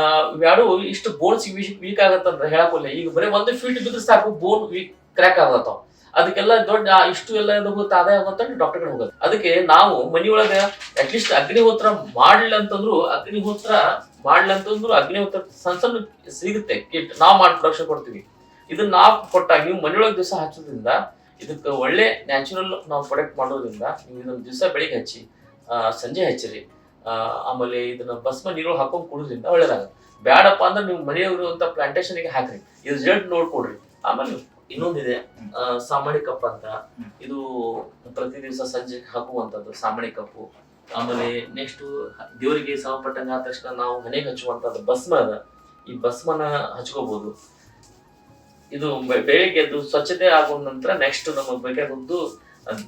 B: ಇಷ್ಟು ಬೋನ್ಸ್ ವೀಕ್ ಆಗತ್ತಂದ್ರೆ ಹೇಳಕ್ಕೋಲ್ಲ ಈಗ ಬರೀ ಒಂದು ಫೀಟ್ ಬಿದ್ರೆ ಸಾಕು ಬೋನ್ ವೀಕ್ ಕ್ರ್ಯಾಕ್ ಆಗತ್ತಾವ. ಅದಕ್ಕೆಲ್ಲ ದೊಡ್ಡ ಇಷ್ಟು ಎಲ್ಲ ಹೋಗುತ್ತೆ ಆದಾಯ ಆಗುತ್ತೆ ಡಾಕ್ಟರ್ ಕಡೆ ಹೋಗೋದು. ಅದಕ್ಕೆ ನಾವು ಮನೆಯೊಳಗೆ ಅಟ್ಲೀಸ್ಟ್ ಅಗ್ನಿಹೋತ್ರ ಮಾಡ್ಲಿಲ್ಲ ಅಂತಂದ್ರು ಅಗ್ನಿಹೋತ್ರ ಮಾಡ್ಲಿಲ್ಲ ಅಂತಂದ್ರು ಅಗ್ನಿಹೋತ್ರ ಸಣ್ಣ ಸಿಗುತ್ತೆ. ಕಿಟ್ ನಾವು ಮಾಡಿ ಪ್ರೊಡಕ್ಷನ್ ಕೊಡ್ತೀವಿ. ಇದನ್ನ ನಾವು ಕೊಟ್ಟಾಗ ನೀವು ಮನೆಯೊಳಗೆ ದಿವಸ ಹಚ್ಚೋದ್ರಿಂದ ಇದಕ್ಕೆ ಒಳ್ಳೆ ನ್ಯಾಚುರಲ್ ನಾವು ಪ್ರೊಡಕ್ಟ್ ಮಾಡೋದ್ರಿಂದ ನೀವು ಇದನ್ನ ದಿವಸ ಬೆಳಿಗ್ಗೆ ಹಚ್ಚಿ ಸಂಜೆ ಹಚ್ಚಿರಿ. ಆಮೇಲೆ ಇದನ್ನ ಭಸ್ಮ ನೀರು ಹಾಕೊಂಡು ಕುಡೋದ್ರಿಂದ ಒಳ್ಳೇದಾಗುತ್ತೆ. ಬ್ಯಾಡಪ್ಪ ಅಂದ್ರೆ ನೀವು ಮನೆಯಲ್ಲಿರುವಂತ ಪ್ಲಾಂಟೇಶನ್ಗೆ ಹಾಕ್ರಿ. ಇದು ರಿಸಲ್ಟ್ ನೋಡ್ಕೊಡ್ರಿ. ಆಮೇಲೆ ಇನ್ನೊಂದಿದೆ ಸಾಮಾಣಿ ಕಪ್ ಅಂತ. ಇದು ಪ್ರತಿ ದಿವಸ ಸಂಜೆ ಹಾಕುವಂತದ್ದು ಸಾಮಾಣಿ ಕಪ್ಪು. ಆಮೇಲೆ ನೆಕ್ಸ್ಟ್ ದೇವರಿಗೆ ಸಾವಪಟ್ಟಂಗ ಆದ ತಕ್ಷಣ ನಾವು ಮನೆಗೆ ಹಚ್ಚುವಂತದ್ದು ಭಸ್ಮ ಅದ ಈ ಭಸ್ಮನ ಹಚ್ಕೋಬಹುದು ಇದು ಬೆಳಿಗ್ಗೆ ಎದ್ದು ಸ್ವಚ್ಛತೆ ಆಗೋ ನಂತರ ನೆಕ್ಸ್ಟ್ ನಮಗೆ ಬೇಕಾಗುವುದು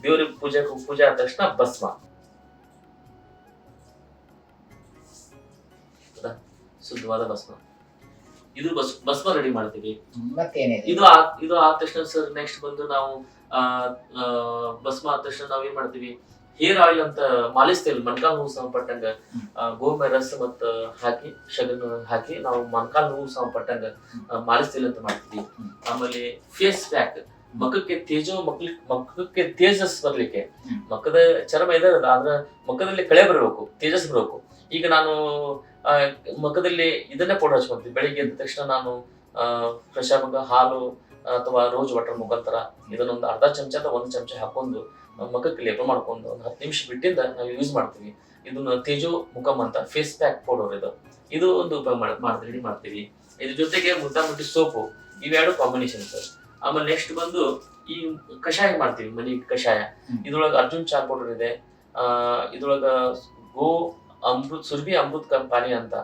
B: ದೇವ್ರಿಗೆ ಪೂಜೆ ಪೂಜೆ ಆದ ತಕ್ಷಣ ಭಸ್ಮ? ಶುದ್ಧವಾದ ಭಸ್ಮ. ಇದು ಬಸ್ ಬಸ್ಮ ರೆಡಿ ಮಾಡ್ತೀವಿ. ಇದು ಇದು ಆದ ತಕ್ಷಣ ಸರ್ ನೆಕ್ಸ್ಟ್ ಬಂದು ನಾವು ಆ, ಭಸ್ಮ ಆದ ತಕ್ಷಣ ನಾವ್ ಏನ್ ಮಾಡ್ತೀವಿ? ಹೇರ್ ಆಯಿಲ್ ಅಂತ ತೇಲ್ ಮೊಣಕಾಲ್ ಆ, ಗೋಮೆ ರಸ ಮತ್ತ ಹಾಕಿ ಶಗನ್ ಹಾಕಿ ನಾವು ಮಣ್ಕಾಲ್ ನೋವು ಸಂಬಂಧಪಟ್ಟಂಗ ಆ, ತೇಲ್ ಅಂತ ಮಾಡ್ತೀವಿ. ಆಮೇಲೆ ಫೇಸ್ ಪ್ಯಾಕ್ ಮಖಕ್ಕೆ ತೇಜೋ ಮಕ್ಲಿ ಮಖಕ್ಕೆ ತೇಜಸ್ ಬರ್ಲಿಕ್ಕೆ.
A: ಮಕ್ಕದ
B: ಮಖದ ಚರ್ಮ ಇದೆ ಆದ್ರೆ ಮಖದಲ್ಲಿ ಕಳೆ ಬರಬೇಕು ತೇಜಸ್ ಬರಬೇಕು. ಈಗ ನಾನು ಮಖದಲ್ಲಿ ಇದನ್ನೇ ಪೌಡರ್ ಹಚ್ಕೊಂತೀವಿ. ಬೆಳಿಗ್ಗೆ ಎದ್ದ ತಕ್ಷಣ ನಾನು ಫ್ರೆಶ್ ಆಗುವಾಗ ಹಾಲು ಅಥವಾ ರೋಜ್ ವಾಟರ್ ಮುಖಾಂತರ ಇದನ್ನೊಂದು ಅರ್ಧ ಚಮಚ ಅಥವಾ ಒಂದು ಚಮಚ ಹಾಕೊಂಡು ಮುಖಕ್ಕೆ ಲೇಪ ಮಾಡ್ಕೊಂಡು ಒಂದು ಹತ್ತು ನಿಮಿಷ ಬಿಟ್ಟಿಂದ ನಾವು ಯೂಸ್ ಮಾಡ್ತೀವಿ. ಇದನ್ನ ತೇಜೋ ಮುಖಮ್ ಅಂತ ಫೇಸ್ ಪ್ಯಾಕ್ ಪೌಡರ್ ಇದು. ಇದು ಒಂದು ಉಪಯೋಗ ಮಾಡಿ ಮಾಡಿ ರೆಡಿ ಮಾಡ್ತೀವಿ. ಇದ್ರ ಜೊತೆಗೆ ಮುಟ್ಟಿ ಸೋಪು ಇವೆರಡು ಕಾಂಬಿನೇಷನ್ ಸರ್ ಆಮೇಲೆ ನೆಕ್ಸ್ಟ್ ಬಂದು ಈ ಕಷಾಯ ಮಾಡ್ತೀವಿ ಮನಿ ಕಷಾಯ. ಇದ್ರೊಳಗೆ ಅರ್ಜುನ್ ಚಾ ಪೌಡರ್ ಇದೆ. ಇದ್ರೊಳಗ ಗೋ ಅಮೃತ್ ಸುರ್ಬಿ ಅಮೃತ್ ಕಂಪಾನಿ ಅಂತ.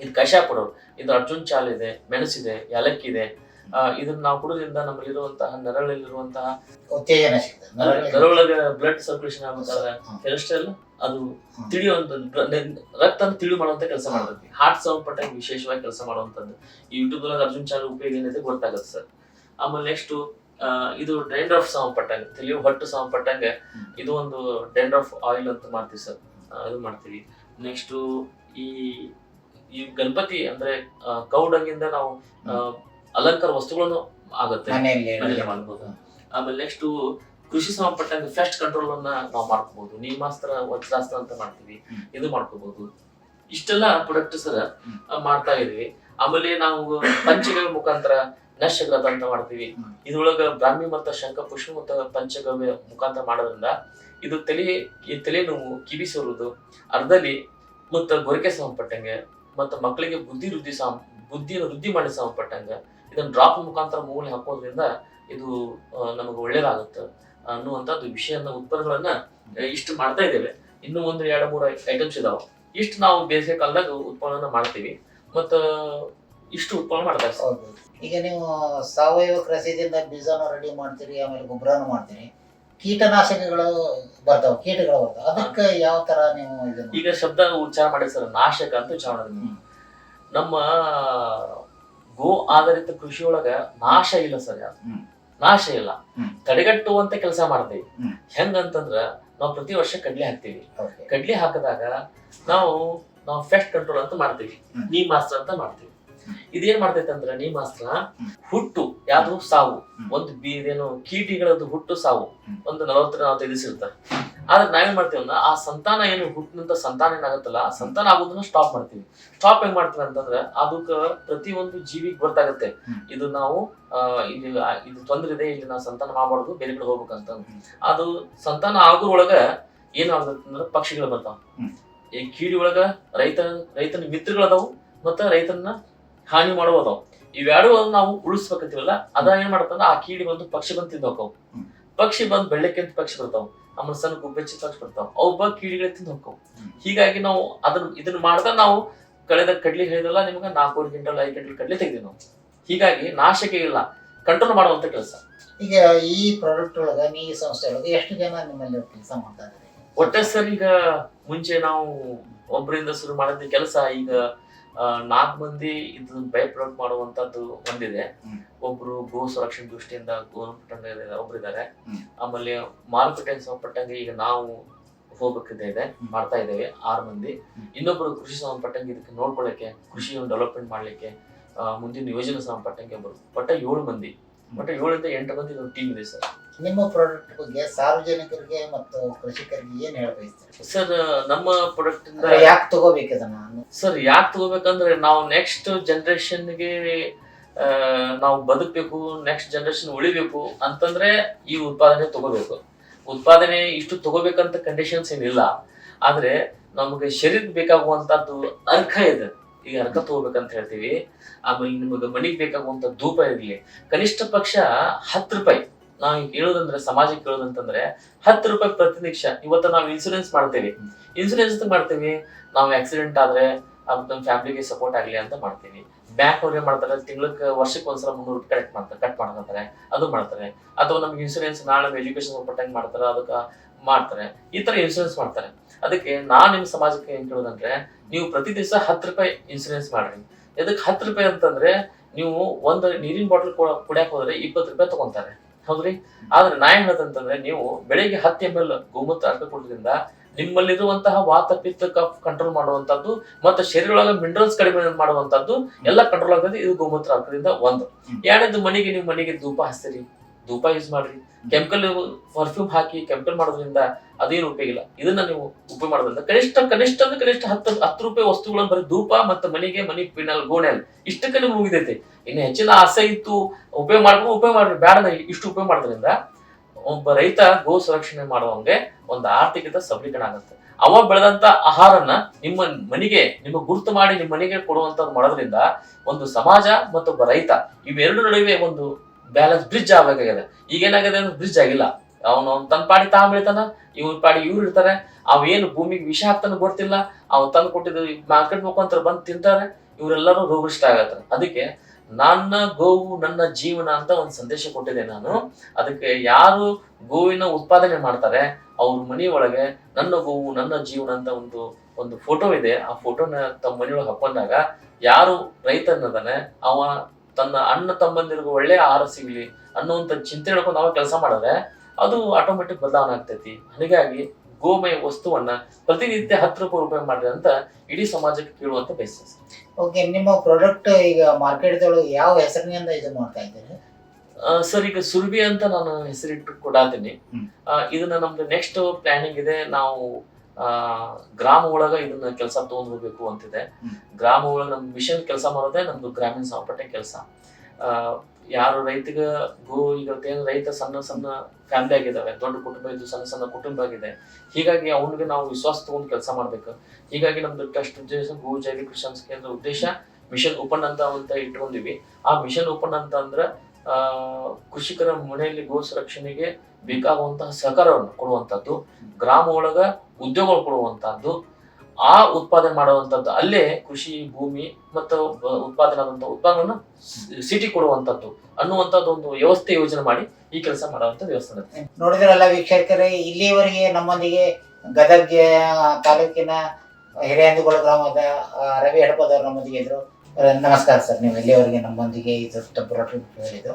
B: ಇದು ಕಷಾಯ ಕೊಡೋರು. ಇದು ಅರ್ಜುನ್ ಚಾಲ್ ಇದೆ ಮೆಣಸಿದೆ ಏಲಕ್ಕಿ ಇದೆ ಇದನ್ನ ನಾವು ಕುಡೋದ್ರಿಂದ ನಮ್ಮಲ್ಲಿರುವಂತಹ ನರಳಲ್ಲಿರುವಂತಹ
A: ಉತ್ತೇಜನ
B: ನರೊಳಗೆ ಬ್ಲಡ್ ಸರ್ಕ್ಯುಲೇಷನ್. ಕೊಲೆಸ್ಟ್ರಾಲ್ ಅದು
A: ತಿಳಿಯುವಂತ
B: ತಿಳಿಯುವಂಥದ್ದು ರಕ್ತ ತಿಳಿ ಮಾಡುವಂತ ಕೆಲಸ ಮಾಡ್ತೈತಿ ಹಾರ್ಟ್ ಸಂಬಂಧಪಟ್ಟ ವಿಶೇಷವಾಗಿ ಕೆಲಸ ಮಾಡುವಂಥದ್ದು ಈ ಯೂಟ್ಯೂಬ್ ಒಳಗೆ ಅರ್ಜುನ್ ಚಾಲ್ ಉಪಯೋಗ ಏನೈತೆ ಗೊತ್ತಾಗುತ್ತೆ ಸರ್. ಆಮೇಲೆ ನೆಕ್ಸ್ಟ್ ಇದು ಡೆಂಡ್ರಫ್ ಸಂಬಂಧಪಟ್ಟಂಗೆ ತಿಳಿಯು ಹೊಟ್ಟು ಸಂಬಂಧಪಟ್ಟಂಗೆ. ಇದು ಒಂದು ಡೆಂಡ್ರಫ್ ಆಯಿಲ್ ಅಂತ ಮಾಡ್ತೀವಿ ಸರ್. ಅದು ಮಾಡ್ತೀವಿ. ನೆಕ್ಸ್ಟ್ ಈ ಈ ಗಣಪತಿ ಅಂದ್ರೆ ಕೌಡಂಗಿಂದ ನಾವು ಅಲಂಕಾರ ವಸ್ತುಗಳನ್ನು ಆಗುತ್ತೆ.
A: ಮನೆಯಲ್ಲಿ
B: ಮಾಡ್ಬೋದು. ಆಮೇಲೆ ನೆಕ್ಸ್ಟ್ ಕೃಷಿ ಸಂಬಂಧಪಟ್ಟಂಗೆ ಫೆಸ್ಟ್ ಕಂಟ್ರೋಲ್ ಅನ್ನ ನಾವು ಮಾಡ್ಕೋಬಹುದು ನೀಮಾಸ್ತ್ರ ವಜ್ರಾಸ್ತ್ರ ಅಂತ ಮಾಡ್ತೀವಿ. ಇದು ಮಾಡ್ಕೋಬಹುದು ಇಷ್ಟೆಲ್ಲ ಪ್ರೊಡಕ್ಟ್ ಸರ್ ಮಾಡ್ತಾ ಇದೀವಿ. ಆಮೇಲೆ ನಾವು ಪಂಚಗವ್ಯ ಮುಖಾಂತರ ನಶಗ್ರತ ಅಂತ ಮಾಡ್ತೀವಿ. ಇದ್ರೊಳಗ ಬ್ರಾಹ್ಮಿ ಮತ್ತು ಶಂಖ ಪುಷ್ಪ ಮತ್ತು ಪಂಚಗವ್ಯ ಮುಖಾಂತರ ಮಾಡೋದ್ರಿಂದ ಇದು ತಲೆ, ಈ ತಲೆ ನೋವು ಕಿವಿ ಸೋರುವುದು ಅರ್ಧಲಿ ಮತ್ತು ಗೊರಕೆ ಸಂಬಂಧಪಟ್ಟಂಗೆ ಮತ್ತು ಮಕ್ಕಳಿಗೆ ಬುದ್ಧಿ ವೃದ್ಧಿ ಸಂ, ಬುದ್ಧಿಯನ್ನು ವೃದ್ಧಿ ಮಾಡಿ ಸಂಬಂಧಪಟ್ಟಂಗೆ ಇದನ್ನು ಡ್ರಾಪ್ ಮುಖಾಂತರ ಮೂಲೆ ಹಾಕೋದ್ರಿಂದ ಇದು ನಮಗೆ ಒಳ್ಳೇದಾಗುತ್ತೆ ಅನ್ನುವಂಥದ್ದು ವಿಷಯನ ಉತ್ಪನ್ನಗಳನ್ನ ಇಷ್ಟು ಮಾಡ್ತಾ ಇದ್ದೇವೆ. ಇನ್ನೂ ಒಂದು ಎರಡು, ಮೂರು ಐಟಮ್ಸ್ ಇದಾವೆ. ಇಷ್ಟು ನಾವು ಬೇಸಿಗೆ ಕಾಲದಾಗ ಉತ್ಪನ್ನ ಮಾಡ್ತೀವಿ. ಮತ್ತು ಇಷ್ಟು ಉತ್ಪನ್ನ
A: ಮಾಡ್ತಾರೆ. ಈಗ ನೀವು ಸಾವಯವ ಕೃಷಿಯಿಂದ ಬೀಜನ ರೆಡಿ ಮಾಡ್ತೀರಿ, ಆಮೇಲೆ ಗೊಬ್ಬರನೂ ಮಾಡ್ತೀರಿ. ಕೀಟನಾಶಕಗಳು ಬರ್ತಾವ ಕೀಟಗಳು ಬರ್ತಾವ ಅದಕ್ಕೆ ಯಾವ ತರ ನೀವು ಇದನ್ನ
B: ಈಗ ಶಬ್ದ ಉಚ್ಚಾರ ಮಾಡಿ ಸರ್ ನಾಶಕ ಅಂತ ಉಚ್ಚಾರ ಮಾಡಿದ್ವಿ ನಮ್ಮ ಗೋ ಆಧಾರಿತ ಕೃಷಿಯೊಳಗ ನಾಶ ಇಲ್ಲ ಸರ್ ಯಾವ್ದು.
A: ಹ್ಮ್.
B: ನಾಶ ಇಲ್ಲ
A: ಹ್ಮ್.
B: ತಡೆಗಟ್ಟುವಂತ ಕೆಲಸ ಮಾಡ್ತೀವಿ
A: ಹ್ಮ್.
B: ಹೆಂಗಂತಂದ್ರ ನಾವು ಪ್ರತಿ ವರ್ಷ ಕಡ್ಲಿ ಹಾಕ್ತೀವಿ ಕಡ್ಲಿ ಹಾಕಿದಾಗ ನಾವು ನಾವು ಫೆಸ್ಟ್ ಕಂಟ್ರೋಲ್ ಅಂತ ಮಾಡ್ತೀವಿ
A: ಹ್ಮ್.
B: ನೀ ಮಾಸ್ಟರ್ ಅಂತ ಮಾಡ್ತೀವಿ ಇದೇನ್ ಮಾಡ್ತೈತೆ ಅಂದ್ರ ನೀ ಮಾಸ್ತ್ರ ಹುಟ್ಟು ಯಾವ್ದು ಸಾವು. ಒಂದು ಬೀದೇನು ಇದೇನು ಕೀಟಿಗಳದ್ದು ಹುಟ್ಟು ಸಾವು. ಒಂದು ನಲವತ್ತರ ನಲವತ್ತೈದು ದಿವಸ ಇರ್ತಾರೆ ಆದ್ರೆ ನಾವೇನ್ ಮಾಡ್ತೀವಿ ಅಂದ್ರೆ ಆ ಸಂತಾನ ಏನು ಹುಟ್ಟಿನಂತ ಸಂತಾನ ಏನಾಗುತ್ತಲ್ಲ ಆ ಸಂತಾನ ಆಗೋದನ್ನ ಸ್ಟಾಪ್ ಮಾಡ್ತೀವಿ. ಸ್ಟಾಪ್ ಹೆಂಗ್ ಮಾಡ್ತೀವಿ ಅಂತಂದ್ರೆ ಅದಕ್ಕೆ ಪ್ರತಿಯೊಂದು ಜೀವಿಗೆ ಗೊತ್ತಾಗುತ್ತೆ. ಇದು ನಾವು ಇಲ್ಲಿ ಇದು ತೊಂದ್ರೆ ಇದೆ ಇಲ್ಲಿ ನಾವು ಸಂತಾನ ಮಾಡಬಾರ್ದು ಬೇರೆ ಕಡೆ ಹೋಗ್ಬೇಕಂತ. ಅದು ಸಂತಾನ ಆಗೋದ್ರೊಳಗ ಏನಾಗುತ್ತೆ ಪಕ್ಷಿಗಳು ಬರ್ತಾವ. ಈ ಕೀಡಿ ಒಳಗ ರೈತ ರೈತನ ಮಿತ್ರಗಳದಾವು ಮತ್ತ ರೈತನ ಹಾನಿ ಮಾಡುವ ಅದಾವು ಇವೆರಡು ನಾವು ಉಳಿಸ್ಬೇಕಂತೀವಲ್ಲ ಅದ ಏನ್ ಮಾಡತ್ತಂದ್ರ ಆ ಕೀಡಿ ಬಂದು ಪಕ್ಷಿ ಬಂದು
A: ತಿಂದೋಕವು
B: ಪಕ್ಷಿ ಬಂದು ಬೆಳ್ಳಕ್ಕಿಂತ ಪಕ್ಷಿ ಬರ್ತಾವ. ಆಮೇಲೆ ಸಣ್ಣ ಗುಬ್ಬೆಚ್ಚಿ ಪಕ್ಷಿ ಬರ್ತಾವ. ಅವು ಬಂದು ಕೀಡಿಗಳೇ ತಿಂದು ಹೋಗ್ತಾವ ಹೀಗಾಗಿ ನಾವು ಅದನ್ನ ಇದನ್ನ ಮಾಡ್ದ ನಾವು ಕಳೆದ ಕಡ್ಲಿ ಹೇಳಿದಲ್ಲ ನಿಮ್ಗೆ ನಾಲ್ಕೂರು ಕ್ವಿಂಟಲ್ ಐದು ಕ್ವಿಂಟಲ್ ಕಡ್ಲಿ ತೆಗ್ದಿವಿ ನಾವು. ಹೀಗಾಗಿ ನಾಶಕ್ಕೆ ಇಲ್ಲ ಕಂಟ್ರೋಲ್ ಮಾಡುವಂತ ಕೆಲಸ.
A: ಈಗ ಈ ಪ್ರಾಡಕ್ಟ್ ಒಳಗ ನೀ ಈ ಸಂಸ್ಥೆ ಒಳಗೆ ಎಷ್ಟು ಜನ ನಿಮ್ಮಲ್ಲಿ ಕೆಲಸ ಮಾಡ್ತಾ ಇದ್ದಾರೆ?
B: ಒಟ್ಟೆ ಸರ್ ಈಗ ಮುಂಚೆ ನಾವು ಒಬ್ಬರಿಂದ ಶುರು ಮಾಡಿದ ಕೆಲಸ ಈಗ ನಾಲ್ಕು ಮಂದಿ ಇದು ಬೈ ಪ್ರೊಡಕ್ಟ್ ಮಾಡುವಂತದ್ದು ಒಂದಿದೆ. ಒಬ್ರು ಭೂ ಸುರಕ್ಷಣೆ ದೃಷ್ಟಿಯಿಂದ ಒಬ್ರು ಇದ್ದಾರೆ. ಆಮೇಲೆ ಮಾರುಕಟ್ಟೆಗೆ ಸಂಬಂಧಪಟ್ಟಂಗೆ ಈಗ ನಾವು ಹೋಗ್ಬೇಕಿದೆ ಇದೆ ಮಾಡ್ತಾ ಇದ್ದೇವೆ ಆರು ಮಂದಿ. ಇನ್ನೊಬ್ರು ಕೃಷಿ ಸಂಬಂಧಪಟ್ಟಂಗೆ ಇದಕ್ಕೆ ನೋಡ್ಕೊಳ್ಳಕ್ಕೆ ಕೃಷಿಯನ್ನು ಡೆವಲಪ್ಮೆಂಟ್ ಮಾಡ್ಲಿಕ್ಕೆ ಮುಂದಿನ ಯೋಜನೆ ಸಂಬಂಧಪಟ್ಟಂಗೆ ಒಬ್ರು ಒಟ್ಟ ಏಳು ಮಂದಿ ಒಟ್ಟ ಏಳರಿಂದ ಎಂಟು ಮಂದಿ ಟೀಮ್ ಇದೆ ಸರ್
A: ನಿಮ್ಮ ಪ್ರಾಡಕ್ಟ್ ಬಗ್ಗೆ ಸಾರ್ವಜನಿಕರಿಗೆ ಮತ್ತು ಕೃಷಿಕರಿಗೆ ಏನ್ ಹೇಳಬಯಸ್ತೀರಿ
B: ಸರ್? ನಮ್ಮ ಪ್ರಾಡಕ್ಟ್ ಇಂದ
A: ಯಾಕೆ ತಗೋಬೇಕು ಇದನ್ನ?
B: ಸರ್ ಯಾಕೆ ತಗೋಬೇಕಂದ್ರೆ ನಾವು ನೆಕ್ಸ್ಟ್ ಜನ್ರೇಷನ್ಗೆ ನಾವು ಬದುಕಬೇಕು ನೆಕ್ಸ್ಟ್ ಜನರೇಷನ್ ಉಳಿಬೇಕು ಅಂತಂದ್ರೆ ಈ ಉತ್ಪಾದನೆ ತಗೋಬೇಕು. ಉತ್ಪಾದನೆ ಇಷ್ಟು ತಗೋಬೇಕಂತ ಕಂಡೀಷನ್ಸ್ ಏನಿಲ್ಲ. ಆದ್ರೆ ನಮಗೆ ಶರೀರಕ್ಕೆ ಬೇಕಾಗುವಂತದ್ದು ಅರ್ಕ ಇದೆ. ಈಗ ಅರ್ಕ ತಗೋಬೇಕಂತ ಹೇಳ್ತೀವಿ. ಆಮೇಲೆ ನಿಮಗೆ ಮನೆಗೆ ಬೇಕಾಗುವಂತ ಧೂಪ ಇರಲಿ. ಕನಿಷ್ಠ ಪಕ್ಷ ಹತ್ತು ರೂಪಾಯಿ. ನಾವು ಹೇಳುದಂದ್ರೆ, ಸಮಾಜಕ್ಕೆ ಹೇಳೋದಂತಂದ್ರೆ, ಹತ್ತು ರೂಪಾಯಿ ಪ್ರತಿ ನಿಮಿಷ ಇವತ್ತು ನಾವು ಇನ್ಸೂರೆನ್ಸ್ ಮಾಡ್ತೀವಿ. ಇನ್ಸೂರೆನ್ಸ್ ಮಾಡ್ತೀವಿ. ನಾವು ಆಕ್ಸಿಡೆಂಟ್ ಆದ್ರೆ ನಮ್ಮ ಫ್ಯಾಮಿಲಿಗೆ ಸಪೋರ್ಟ್ ಆಗಲಿ ಅಂತ ಮಾಡ್ತೀವಿ. ಬ್ಯಾಂಕ್ ಅವ್ರು ಏನ್ ಮಾಡ್ತಾರೆ. ತಿಂಗಳಿಗೆ ವರ್ಷಕ್ಕೆ ಒಂದ್ಸಲ ಮುನ್ನೂರು ರೂಪಾಯಿ ಕಲೆಕ್ಟ್ ಮಾಡ್ತಾರೆ ಕಟ್ ಮಾಡ್ಕೊತಾರೆ. ಅದು ಮಾಡ್ತಾರೆ. ಅಥವಾ ನಮ್ಗೆ ಇನ್ಸೂರೆನ್ಸ್ ನಾಳೆ ಎಜುಕೇಶನ್ ಸಂಬಂಧಪಟ್ಟಂಗೆ ಮಾಡ್ತಾರೆ. ಅದಕ್ಕೆ ಮಾಡ್ತಾರೆ. ಈ ತರ ಇನ್ಸೂರೆನ್ಸ್ ಮಾಡ್ತಾರೆ. ಅದಕ್ಕೆ ನಾನು ನಿಮ್ಮ ಸಮಾಜಕ್ಕೆ ಏನ್ ಕೇಳೋದಂದ್ರೆ, ನೀವು ಪ್ರತಿ ದಿವಸ ಹತ್ತು ರೂಪಾಯಿ ಇನ್ಸೂರೆನ್ಸ್ ಮಾಡ್ರಿ. ಇದಕ್ಕೆ ಹತ್ತು ರೂಪಾಯಿ ಅಂತಂದ್ರೆ, ನೀವು ಒಂದು ನೀರಿನ ಬಾಟಲ್ ಕುಡಿಯಕ್ ಹೋದ್ರೆ ಇಪ್ಪತ್ತು ರೂಪಾಯಿ ತಗೊಂತಾರೆ. ಹೌದ್ರಿ? ಆದ್ರೆ ನಾ ಏನ್ ಹೇಳ್ತಂತಂದ್ರೆ ನೀವು ಬೆಳಿಗ್ಗೆ ಹತ್ತು ಎಂ ಎಲ್ ಗೋಮೂತ್ರ ಅರ್ಧ ಕೊಡೋದ್ರಿಂದ ನಿಮ್ಮಲ್ಲಿರುವಂತಹ ವಾತ ಪಿತ್ತ ಕಫ್ ಕಂಟ್ರೋಲ್ ಮಾಡುವಂತದ್ದು ಮತ್ತೆ ಶರೀರ ಒಳಗೆ ಮಿನರಲ್ಸ್ ಕಡಿಮೆ ಮಾಡುವಂತದ್ದು ಎಲ್ಲ ಕಂಟ್ರೋಲ್ ಆಗ್ತದೆ. ಇದು ಗೋಮೂತ್ರ ಹಾಕೋದ್ರಿಂದ ಒಂದು. ಎರಡನೇದು ಮನೆಗೆ ನೀವು ಮನೆಗೆ ಧೂಪ ಹಚ್ತೀರಿ ಧೂಪ ಯೂಸ್ ಮಾಡ್ರಿ. ಕೆಮಿಕಲ್ ಪರ್ಫ್ಯೂಮ್ ಹಾಕಿ ಕೆಮಿಕಲ್ ಮಾಡೋದ್ರಿಂದ ಅದೇನು ಉಪಯೋಗ ಇಲ್ಲ. ಇದನ್ನ ನೀವು ಉಪಯೋಗ ಮಾಡೋದ್ರಿಂದ ಕನಿಷ್ಠ ಕನಿಷ್ಠ ಅಂದ್ರೆ ಕನಿಷ್ಠ ಹತ್ತು ಹತ್ತು ರೂಪಾಯಿ ವಸ್ತುಗಳನ್ನು ಬರೀ ಧೂಪ ಮತ್ತು ಮನೆಗೆ ಮನಿ, ಪಿನಲ್, ಗೋಣೆಲ್ ಇಷ್ಟಕ್ಕೆ ನಿಮ್ಗೆ ಮುಗಿದೈತಿ. ಇನ್ನು ಹೆಚ್ಚಿನ ಆಸೆ ಇತ್ತು, ಉಪಯೋಗ ಮಾಡ್ಕೊಂಡು ಉಪಯೋಗ ಮಾಡ್ರಿ. ಬೇಡ ಇಷ್ಟು ಉಪಯೋಗ ಮಾಡೋದ್ರಿಂದ ಒಬ್ಬ ರೈತ ಗೋ ಸಂರಕ್ಷಣೆ ಮಾಡುವಂಗೆ ಒಂದು ಆರ್ಥಿಕತೆ ಸಬಲೀಕರಣ ಆಗುತ್ತೆ. ಅವ ಬೆಳೆದಂತ ಆಹಾರನ ನಿಮ್ಮ ಮನೆಗೆ, ನಿಮ್ಮ ಗುರುತು ಮಾಡಿ ನಿಮ್ಮ ಮನೆಗೆ ಕೊಡುವಂತ ಮಾಡೋದ್ರಿಂದ ಒಂದು ಸಮಾಜ ಮತ್ತೊಬ್ಬ ರೈತ ಇವೆರಡು ನಡುವೆ ಒಂದು ಬ್ಯಾಲೆನ್ಸ್ ಬ್ರಿಡ್ಜ್ ಆಗಬೇಕಾಗಿದೆ. ಈಗ ಏನಾಗಿದೆ ಅಂದ್ರೆ ಬ್ರಿಡ್ಜ್ ಆಗಿಲ್ಲ. ಅವನು ತನ್ನ ಪಾಡಿ ತಾ ಬೆಳಿತಾನ, ಇವ್ರ ಪಾಡಿ ಇವ್ರು ಇರ್ತಾರೆ. ಅವೇನು ಭೂಮಿಗೆ ವಿಷ ಹಾಕ್ತಾನ ಗೊತ್ತಿಲ್ಲ ಅವ್ನು ತಂದು ಕೊಟ್ಟಿದ್ದು ಮಾರ್ಕೆಟ್ ಮುಖಾಂತರ ಬಂದು ತಿಂತಾರೆ. ಇವರೆಲ್ಲರೂ ರೋಗಿಷ್ಟ ಆಗತ್ತಾರೆ. ಅದಕ್ಕೆ ನನ್ನ ಗೋವು ನನ್ನ ಜೀವನ ಅಂತ ಒಂದು ಸಂದೇಶ ಕೊಟ್ಟಿದೆ ನಾನು. ಅದಕ್ಕೆ ಯಾರು ಗೋವಿನ ಉತ್ಪಾದನೆ ಮಾಡ್ತಾರೆ, ಅವ್ರ ಮನೆ ಒಳಗೆ ನನ್ನ ಗೋವು, ನನ್ನ ಜೀವನ ಅಂತ ಒಂದು ಒಂದು ಫೋಟೋ ಇದೆ. ಆ ಫೋಟೋನ ತಮ್ಮ ಮನೆಯೊಳಗೆ ಹಾಕೊಂಡಾಗ ಯಾರು ರೈತನದಾನೆ, ಅವ ತನ್ನ ಅಣ್ಣ ತಮ್ಮಂದಿರಿಗೂ ಒಳ್ಳೆ ಆಹಾರ ಸಿಗ್ಲಿ ಅನ್ನುವಂಥ ಚಿಂತೆ ಹೇಳ್ಕೊಂಡು ನಾವು ಕೆಲಸ ಮಾಡಿದ್ರೆ ಅದು ಆಟೋಮೆಟಿಕ್ ಬದಲಾವಣೆ ಆಗ್ತೈತಿ. ಹಾಗಾಗಿ ಗೋಮಯ ವಸ್ತುವನ್ನ ಪ್ರತಿನಿತ್ಯ ಹತ್ತು ರೂಪಾಯಿ ರೂಪಾಯಿ ಮಾಡಿದೆ ಅಂತ ಇಡೀ ಸಮಾಜಕ್ಕೆ ಕೇಳುವಂತ ಬೇಸಸ್
A: ಓಕೆ ನಿಮ್ಮ ಪ್ರಾಡಕ್ಟ್ ಈಗ ಮಾರ್ಕೆಟ್ದೊಳಗೆ ಯಾವ ಹೆಸರಿನಿಂದ ಇದು ಮಾಡ್ತಾ ಇದ್ದೀರಿ?
B: ಸರ್ ಈಗ ಸುರ್ಬಿ ಅಂತ ನಾನು ಹೆಸರಿಟ್ಟು ಕೊಡಾತೀನಿ. ಇದನ್ನ ನಮ್ದು ನೆಕ್ಸ್ಟ್ ಪ್ಲಾನಿಂಗ್ ಇದೆ. ನಾವು ಆ, ಗ್ರಾಮ ಒಳಗ ಇದನ್ನ ಕೆಲಸ ತಗೊಂಡ್ ಹೋಗ್ಬೇಕು ಅಂತಿದೆ. ಗ್ರಾಮ ಒಳಗ ನಮ್ ಮಿಷನ್ ಕೆಲಸ ಮಾಡೋದೇ ನಮ್ದು ಗ್ರಾಮೀಣ ಸಂಪಟ್ಟೆ ಕೆಲಸ. ಯಾರು ರೈತಗ ಗೋ ಈಗ ರೈತ ಸಣ್ಣ ಸಣ್ಣ ಫ್ಯಾಮಿಲಿ ಆಗಿದಾವೆ ದೊಡ್ಡ ಕುಟುಂಬ ಇದ್ದು ಸಣ್ಣ ಸಣ್ಣ ಕುಟುಂಬ ಆಗಿದೆ. ಹೀಗಾಗಿ ಅವನಿಗೆ ನಾವು ವಿಶ್ವಾಸ ತಗೊಂಡು ಕೆಲಸ ಮಾಡ್ಬೇಕು. ಹೀಗಾಗಿ ನಮ್ದು ಟ್ರಸ್ಟ್ ಉದ್ದೇಶ ಗೋ ಜೈವಿಕ ಕೃಷಿ ಉದ್ದೇಶ ಮಿಷನ್ ಓಪನ್ ಅಂತ ಅಂತ ಇಟ್ಕೊಂಡಿವಿ. ಆ ಮಿಷನ್ ಓಪನ್ ಅಂತ ಅಂದ್ರೆ ಆ ಕೃಷಿಕರ ಮನೆಯಲ್ಲಿ ಗೋ ಸಂರಕ್ಷಣೆಗೆ ಬೇಕಾಗುವಂತಹ ಸಹಕಾರವನ್ನು ಕೊಡುವಂತದ್ದು. ಗ್ರಾಮ ಒಳಗ ಉದ್ಯೋಗಗಳು ಕೊಡುವಂತಹದ್ದು, ಆ ಉತ್ಪಾದನೆ ಮಾಡುವಂತದ್ದು ಅಲ್ಲೇ ಕೃಷಿ, ಭೂಮಿ ಮತ್ತು ಉತ್ಪಾದನೆ ಆದಂತ ಉತ್ಪಾದನೆ ಸಿಟಿ ಕೊಡುವಂತದ್ದು ಅನ್ನುವಂಥದ್ದು ಒಂದು ವ್ಯವಸ್ಥೆ ಯೋಜನೆ ಮಾಡಿ ಈ ಕೆಲಸ ಮಾಡುವಂತ ವ್ಯವಸ್ಥೆ
A: ನೋಡಿದ್ರಲ್ಲ ವೀಕ್ಷಕರೇ ಇಲ್ಲಿಯವರೆಗೆ ನಮ್ಮೊಂದಿಗೆ ಗದಗ ತಾಲೂಕಿನ ಹಿರಿಯಂದಿಗೋಳ ಗ್ರಾಮದ ರವಿ ಹಡಪದವರು ನಮ್ಮೊಂದಿಗೆ ಇದ್ರು. ನಮಸ್ಕಾರ ಸರ್, ನೀವು ಇಲ್ಲಿಯವರೆಗೆ ನಮ್ಮೊಂದಿಗೆ ಇದು